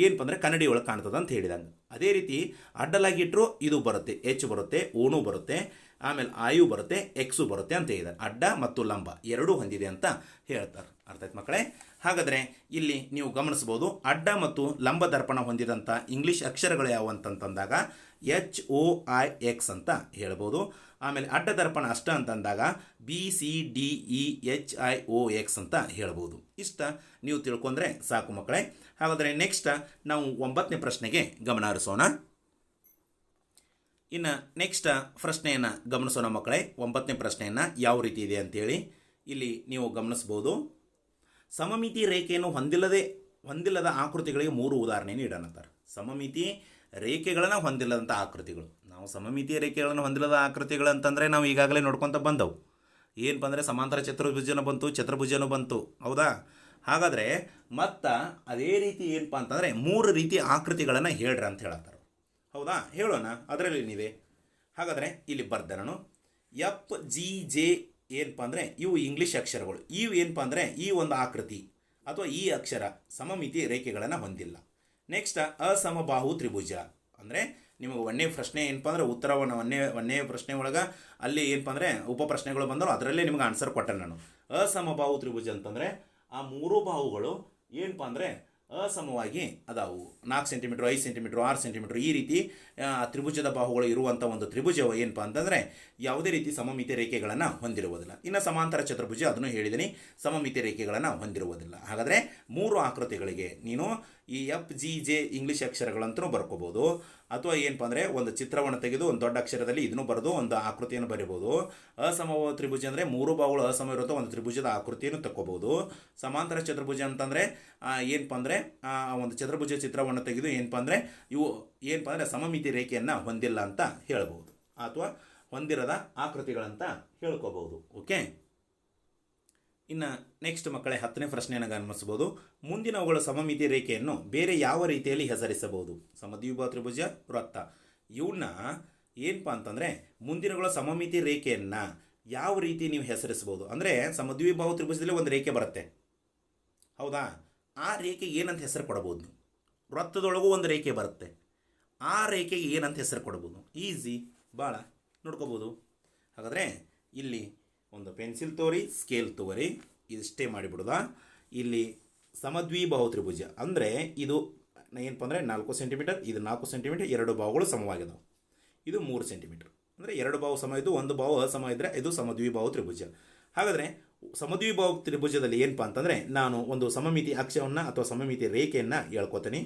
S1: ಏನಪ್ಪ ಅಂದರೆ ಕನ್ನಡಿ ಒಳಗೆ ಕಾಣ್ತದೆ ಅಂತ ಹೇಳಿದಂಗೆ. ಅದೇ ರೀತಿ ಅಡ್ಡಲಾಗಿಟ್ಟರು ಇದು ಬರುತ್ತೆ ಎಚ್ ಬರುತ್ತೆ ಓನು ಬರುತ್ತೆ, ಆಮೇಲೆ ಆಯು ಬರುತ್ತೆ ಎಕ್ಸು ಬರುತ್ತೆ ಅಂತ ಹೇಳಿದ್ದಾರೆ ಅಡ್ಡ ಮತ್ತು ಲಂಬ ಎರಡೂ ಹೊಂದಿದೆ ಅಂತ ಹೇಳ್ತಾರೆ. ಅರ್ಥ ಆಯ್ತು ಮಕ್ಕಳೇ? ಹಾಗಾದರೆ ಇಲ್ಲಿ ನೀವು ಗಮನಿಸ್ಬೋದು ಅಡ್ಡ ಮತ್ತು ಲಂಬ ದರ್ಪಣ ಹೊಂದಿದಂಥ ಇಂಗ್ಲಿಷ್ ಅಕ್ಷರಗಳು ಯಾವ ಅಂತಂತಂದಾಗ ಎಚ್ ಒ ಐ ಎಕ್ಸ್ ಅಂತ ಹೇಳ್ಬೋದು. ಆಮೇಲೆ ಅಡ್ಡ ದರ್ಪಣ ಅಷ್ಟ ಅಂತಂದಾಗ B C D E H I O X ಅಂತ ಹೇಳ್ಬೋದು. ಇಷ್ಟ ನೀವು ತಿಳ್ಕೊಂಡ್ರೆ ಸಾಕು ಮಕ್ಕಳೇ. ಹಾಗಾದರೆ ನೆಕ್ಸ್ಟ್ ನಾವು ಒಂಬತ್ತನೇ ಪ್ರಶ್ನೆಗೆ ಗಮನ ಹರಿಸೋಣ. ಇನ್ನು ನೆಕ್ಸ್ಟ್ ಪ್ರಶ್ನೆಯನ್ನು ಗಮನಿಸೋಣ ಮಕ್ಕಳೇ. ಒಂಬತ್ತನೇ ಪ್ರಶ್ನೆಯನ್ನು ಯಾವ ರೀತಿ ಇದೆ ಅಂತೇಳಿ. ಇಲ್ಲಿ ನೀವು ಗಮನಿಸ್ಬೋದು ಸಮಮಿತಿ ರೇಖೆಯನ್ನು ಹೊಂದಿಲ್ಲದೆ, ಹೊಂದಿಲ್ಲದ ಆಕೃತಿಗಳಿಗೆ ಮೂರು ಉದಾಹರಣೆ ನೀಡೋಣಂತಾರೆ ಸಮಮಿತಿ ರೇಖೆಗಳನ್ನು ಹೊಂದಿಲ್ಲದಂಥ ಆಕೃತಿಗಳು. ನಾವು ಸಮಮಿತಿ ರೇಖೆಗಳನ್ನು ಹೊಂದಿಲ್ಲದ ಆಕೃತಿಗಳು ಅಂತಂದರೆ ನಾವು ಈಗಾಗಲೇ ನೋಡ್ಕೊತ ಬಂದವು. ಏನಪ್ಪ ಅಂದರೆ ಸಮಾಂತರ ಚತುರ್ಭುಜನ ಬಂತು, ಚತುರ್ಭುಜನೂ ಬಂತು. ಹೌದಾ? ಹಾಗಾದರೆ ಮತ್ತು ಅದೇ ರೀತಿ ಏನಪ್ಪ ಅಂತಂದರೆ ಮೂರು ರೀತಿ ಆಕೃತಿಗಳನ್ನು ಹೇಳ್ರಿ ಅಂತ ಹೇಳತ್ತಾರೆ ಹೌದಾ? ಹೇಳೋಣ. ಅದರಲ್ಲಿ ಏನಿದೆ? ಹಾಗಾದರೆ ಇಲ್ಲಿ ಬರ್ದೆ ನಾನು. ಎಫ್ ಜಿ ಜೆ ಏನಪ್ಪ ಅಂದರೆ ಇವು ಇಂಗ್ಲೀಷ್ ಅಕ್ಷರಗಳು. ಇವು ಏನಪ್ಪ ಅಂದರೆ ಈ ಒಂದು ಆಕೃತಿ ಅಥವಾ ಈ ಅಕ್ಷರ ಸಮಮಿತಿ ರೇಖೆಗಳನ್ನು ಹೊಂದಿಲ್ಲ. ನೆಕ್ಸ್ಟ್ ಅಸಮಬಾಹು ತ್ರಿಭುಜ. ಅಂದರೆ ನಿಮಗೆ ಒಂದೇ ಪ್ರಶ್ನೆ ಏನಪ್ಪ ಅಂದರೆ ಉತ್ತರವನ್ನು ಒಂದೇ ಒಂದೇ ಪ್ರಶ್ನೆ ಒಳಗೆ ಅಲ್ಲಿ ಏನಪ್ಪ ಅಂದರೆ ಉಪ ಪ್ರಶ್ನೆಗಳು ಬಂದರೂ ಅದರಲ್ಲೇ ನಿಮಗೆ ಆನ್ಸರ್ ಕೊಟ್ಟೆ ನಾನು. ಅಸಮಬಾಹು ತ್ರಿಭುಜ ಅಂತಂದರೆ ಆ ಮೂರು ಬಾಹುಗಳು ಏನಪ್ಪ ಅಂದರೆ ಅಸಮವಾಗಿ ಅದಾವು. ನಾಲ್ಕು ಸೆಂಟಿಮೀಟ್ರ್ ಐದು ಸೆಂಟಿಮೀಟ್ರ್ ಆರು ಸೆಂಟಿಮೀಟ್ರ್ ಈ ರೀತಿ ತ್ರಿಭುಜದ ಬಾಹುಗಳು ಇರುವಂಥ ಒಂದು ತ್ರಿಭುಜ ಏನಪ್ಪ ಅಂತಂದರೆ ಯಾವುದೇ ರೀತಿ ಸಮಮಿತಿ ರೇಖೆಗಳನ್ನು ಹೊಂದಿರುವುದಿಲ್ಲ. ಇನ್ನು ಸಮಾಂತರ ಚತುರ್ಭುಜ ಅದನ್ನು ಹೇಳಿದ್ದೀನಿ ಸಮಮಿತಿ ರೇಖೆಗಳನ್ನು ಹೊಂದಿರುವುದಿಲ್ಲ. ಹಾಗಾದರೆ ಮೂರು ಆಕೃತಿಗಳಿಗೆ ನೀನು ಈ ಎಫ್ ಜಿ ಜೆ ಇಂಗ್ಲೀಷ್ ಅಕ್ಷರಗಳಂತೂ ಬರ್ಕೋಬೋದು. ಅಥವಾ ಏನಪ್ಪ ಅಂದರೆ ಒಂದು ಚಿತ್ರವನ್ನು ತೆಗೆದು ಒಂದು ದೊಡ್ಡ ಅಕ್ಷರದಲ್ಲಿ ಇದನ್ನು ಬರೆದು ಒಂದು ಆಕೃತಿಯನ್ನು ಬರೀಬೋದು. ಅಸಮ ತ್ರಿಭುಜ ಅಂದರೆ ಮೂರು ಬಾವುಗಳು ಅಸಮ ಇರುತ್ತೋ ಒಂದು ತ್ರಿಭುಜದ ಆಕೃತಿಯನ್ನು ತಕ್ಕೋಬೋದು. ಸಮಾಂತರ ಚತುರ್ಭುಜ ಅಂತಂದರೆ ಏನಪ್ಪ ಅಂದರೆ ಒಂದು ಚತುರ್ಭುಜ ಚಿತ್ರವನ್ನು ತೆಗೆದು ಏನಪ್ಪ ಅಂದರೆ, ಇವು ಏನಪ್ಪ ಅಂದರೆ ಸಮಮಿತಿ ರೇಖೆಯನ್ನು ಹೊಂದಿಲ್ಲ ಅಂತ ಹೇಳ್ಬೋದು. ಅಥವಾ ಹೊಂದಿರದ ಆಕೃತಿಗಳಂತ ಹೇಳ್ಕೋಬಹುದು ಓಕೆ ಇನ್ನು ನೆಕ್ಸ್ಟ್ ಮಕ್ಕಳೇ ಹತ್ತನೇ ಪ್ರಶ್ನೆಯನ್ನು ಗಮನಿಸಬಹುದು. ಮುಂದಿನವುಗಳ ಸಮಮಿತಿ ರೇಖೆಯನ್ನು ಬೇರೆ ಯಾವ ರೀತಿಯಲ್ಲಿ ಹೆಸರಿಸಬಹುದು? ಸಮದ್ವೀಪ ತ್ರಿಭುಜ, ವೃತ್ತ. ಇವನ್ನ ಏನಪ್ಪ ಅಂತಂದರೆ ಮುಂದಿನಗಳ ಸಮಮಿತಿ ರೇಖೆಯನ್ನು ಯಾವ ರೀತಿ ನೀವು ಹೆಸರಿಸಬಹುದು? ಅಂದರೆ ಸಮದ್ವಿಭಾವ ತ್ರಿಭುಜದಲ್ಲಿ ಒಂದು ರೇಖೆ ಬರುತ್ತೆ. ಹೌದಾ? ಆ ರೇಖೆಗೆ ಏನಂತ ಹೆಸರು ಕೊಡಬಹುದು ವೃತ್ತದೊಳಗೂ ಒಂದು ರೇಖೆ ಬರುತ್ತೆ. ಆ ರೇಖೆಗೆ ಏನಂತ ಹೆಸರು ಕೊಡ್ಬೋದು? ಈಸಿ. ಭಾಳ ನೋಡ್ಕೋಬೋದು. ಹಾಗಾದರೆ ಇಲ್ಲಿ ಒಂದು ಪೆನ್ಸಿಲ್ ತೋರಿ, ಸ್ಕೇಲ್ ತೋರಿ ಇದಿಷ್ಟೇ ಮಾಡಿಬಿಡೋದ? ಇಲ್ಲಿ ಸಮದ್ವಿಬಾಹು ತ್ರಿಭುಜ. ಅಂದರೆ ಇದು ಏನಪ್ಪ ಅಂದರೆ ನಾಲ್ಕು ಸೆಂಟಿಮೀಟರ್, ಇದು ನಾಲ್ಕು ಸೆಂಟಿಮೀಟರ್, ಎರಡು ಬಾಹುಗಳು ಸಮವಾಗಿದ್ದಾವೆ ಇದು ಮೂರು ಸೆಂಟಿಮೀಟರ್. ಅಂದರೆ ಎರಡು ಬಾವು ಸಮ ಇದು ಒಂದು ಬಾವು ಅಸಮ ಇದ್ದರೆ ಇದು ಸಮದ್ವಿಬಾಹು ತ್ರಿಭುಜ. ಹಾಗಾದರೆ ಸಮದ್ವಿಬಾಹು ತ್ರಿಭುಜದಲ್ಲಿ ಏನಪ್ಪ ಅಂತಂದರೆ ನಾನು ಒಂದು ಸಮಮಿತಿ ಅಕ್ಷವನ್ನು ಅಥವಾ ಸಮಮಿತಿ ರೇಖೆಯನ್ನು ಹೇಳ್ಕೊತೀನಿ.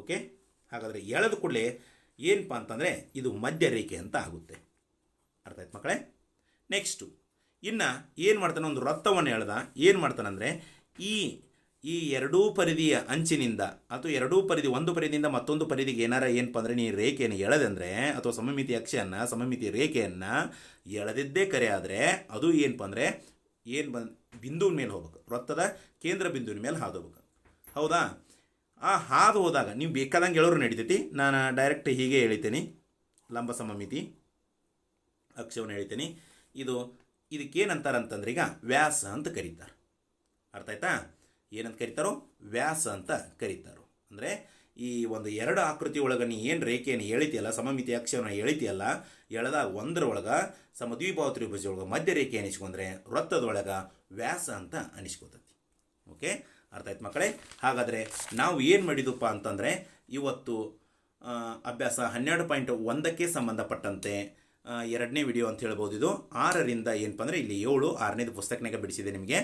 S1: ಓಕೆ ಹಾಗಾದರೆ ಹೇಳದ ಕೂಡಲೇ ಏನಪ್ಪ ಅಂತಂದರೆ ಇದು ಮಧ್ಯ ರೇಖೆ ಅಂತ ಆಗುತ್ತೆ. ಅರ್ಥ ಆಯ್ತು ಮಕ್ಕಳೇ? ನೆಕ್ಸ್ಟು ಇನ್ನು ಏನು ಮಾಡ್ತಾನೆ? ಒಂದು ವೃತ್ತವನ್ನು ಹೇಳ್ದ. ಏನು ಮಾಡ್ತಾನಂದರೆ, ಈ ಈ ಎರಡೂ ಪರಿಧಿಯ ಅಂಚಿನಿಂದ ಅಥವಾ ಎರಡೂ ಪರಿಧಿ, ಒಂದು ಪರಿಧಿಯಿಂದ ಮತ್ತೊಂದು ಪರಿಧಿಗೆ ಏನಾರ ಏನಪ್ಪ ಅಂದರೆ, ನೀ ರೇಖೆಯನ್ನು ಎಳೆದಂದರೆ, ಅಥವಾ ಸಮಮಿತಿ ಅಕ್ಷೆಯನ್ನು, ಸಮಮಿತಿ ರೇಖೆಯನ್ನು ಎಳೆದಿದ್ದೇ ಕರೆ ಆದರೆ, ಅದು ಏನಪ್ಪ ಅಂದರೆ, ಏನು ಬಂದು, ಬಿಂದುವಿನ ಮೇಲೆ ಹೋಗ್ಬೇಕು. ವೃತ್ತದ ಕೇಂದ್ರ ಬಿಂದುವಿನ ಮೇಲೆ ಹಾದು ಹೋಗ್ಬೇಕು. ಹೌದಾ? ಆ ಹಾದು ಹೋದಾಗ, ನೀವು ಬೇಕಾದಂಗೆ ಹೇಳೋರು ನಡೀತೈತಿ. ನಾನು ಡೈರೆಕ್ಟ್ ಹೀಗೆ ಹೇಳ್ತೀನಿ. ಲಂಬ ಸಮಮಿತಿ ಅಕ್ಷವನ್ನು ಹೇಳ್ತೀನಿ. ಇದು ಇದಕ್ಕೇನಂತಾರೆ ಅಂತಂದ್ರೆ ಈಗ ವ್ಯಾಸ ಅಂತ ಕರೀತಾರೆ. ಅರ್ಥ ಆಯ್ತಾ? ಏನಂತ ಕರೀತಾರೋ? ವ್ಯಾಸ ಅಂತ ಕರೀತಾರೋ. ಅಂದರೆ ಈ ಒಂದು ಎರಡು ಆಕೃತಿ ಒಳಗೆ ನೀ ಏನು ರೇಖೆಯನ್ನು ಎಳಿತೀಯಲ್ಲ, ಸಮಮಿತಿ ಅಕ್ಷವನ್ನು ಎಳಿತೀಯಲ್ಲ ಎಳೆದಾಗ ಒಂದರೊಳಗೆ ಸಮದ್ವಿಭಾವ ತ್ರಿಭುಜ ಒಳಗೆ ಮಧ್ಯ ರೇಖೆ ಅನಿಸ್ಕೊಂಡ್ರೆ ವೃತ್ತದೊಳಗೆ ವ್ಯಾಸ ಅಂತ ಅನಿಸ್ಕೊತತಿ. ಓಕೆ ಅರ್ಥ ಆಯ್ತು ಮಕ್ಕಳೇ? ಹಾಗಾದರೆ ನಾವು ಏನು ಮಾಡಿದಪ್ಪ ಅಂತಂದರೆ, ಇವತ್ತು ಅಭ್ಯಾಸ ಹನ್ನೆರಡು ಪಾಯಿಂಟ್ ಒಂದಕ್ಕೆ ಸಂಬಂಧಪಟ್ಟಂತೆ ಎರಡನೇ ವಿಡಿಯೋ ಅಂತ ಹೇಳ್ಬೋದು ಇದು. ಆರರಿಂದ ಏನಪ್ಪ ಅಂದರೆ ಇಲ್ಲಿ ಏಳು, ಆರನೇದು ಪುಸ್ತಕನಾಗ ಬಿಡಿಸಿದೆ ನಿಮಗೆ.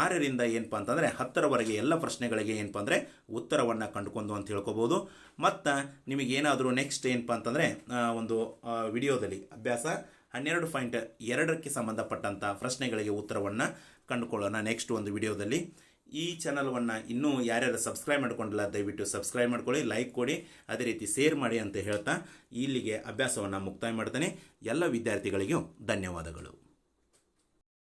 S1: ಆರರಿಂದ ಏನಪ್ಪ ಅಂತಂದರೆ ಹತ್ತರವರೆಗೆ ಎಲ್ಲ ಪ್ರಶ್ನೆಗಳಿಗೆ ಏನಪ್ಪ ಅಂದರೆ ಉತ್ತರವನ್ನು ಕಂಡುಕೊಂಡು ಅಂತ ಹೇಳ್ಕೊಬೋದು. ಮತ್ತು ನಿಮಗೇನಾದರೂ ನೆಕ್ಸ್ಟ್ ಏನಪ್ಪ ಅಂತಂದರೆ ಒಂದು ವಿಡಿಯೋದಲ್ಲಿ ಅಭ್ಯಾಸ ಹನ್ನೆರಡು ಪಾಯಿಂಟ್ ಎರಡಕ್ಕೆ ಸಂಬಂಧಪಟ್ಟಂಥ ಪ್ರಶ್ನೆಗಳಿಗೆ ಉತ್ತರವನ್ನು ಕಂಡುಕೊಳ್ಳೋಣ ನೆಕ್ಸ್ಟ್ ಒಂದು ವಿಡಿಯೋದಲ್ಲಿ. ಈ ಚಾನಲ್ವನ್ನು ಇನ್ನೂ ಯಾರ್ಯಾರು ಸಬ್ಸ್ಕ್ರೈಬ್ ಮಾಡ್ಕೊಂಡಿಲ್ಲ, ದಯವಿಟ್ಟು ಸಬ್ಸ್ಕ್ರೈಬ್ ಮಾಡ್ಕೊಳ್ಳಿ, ಲೈಕ್ ಕೊಡಿ, ಅದೇ ರೀತಿ ಶೇರ್ ಮಾಡಿ ಅಂತ ಹೇಳ್ತಾ ಇಲ್ಲಿಗೆ ಅಭ್ಯಾಸವನ್ನು ಮುಕ್ತಾಯ ಮಾಡ್ತೇನೆ. ಎಲ್ಲ ವಿದ್ಯಾರ್ಥಿಗಳಿಗೂ ಧನ್ಯವಾದಗಳು.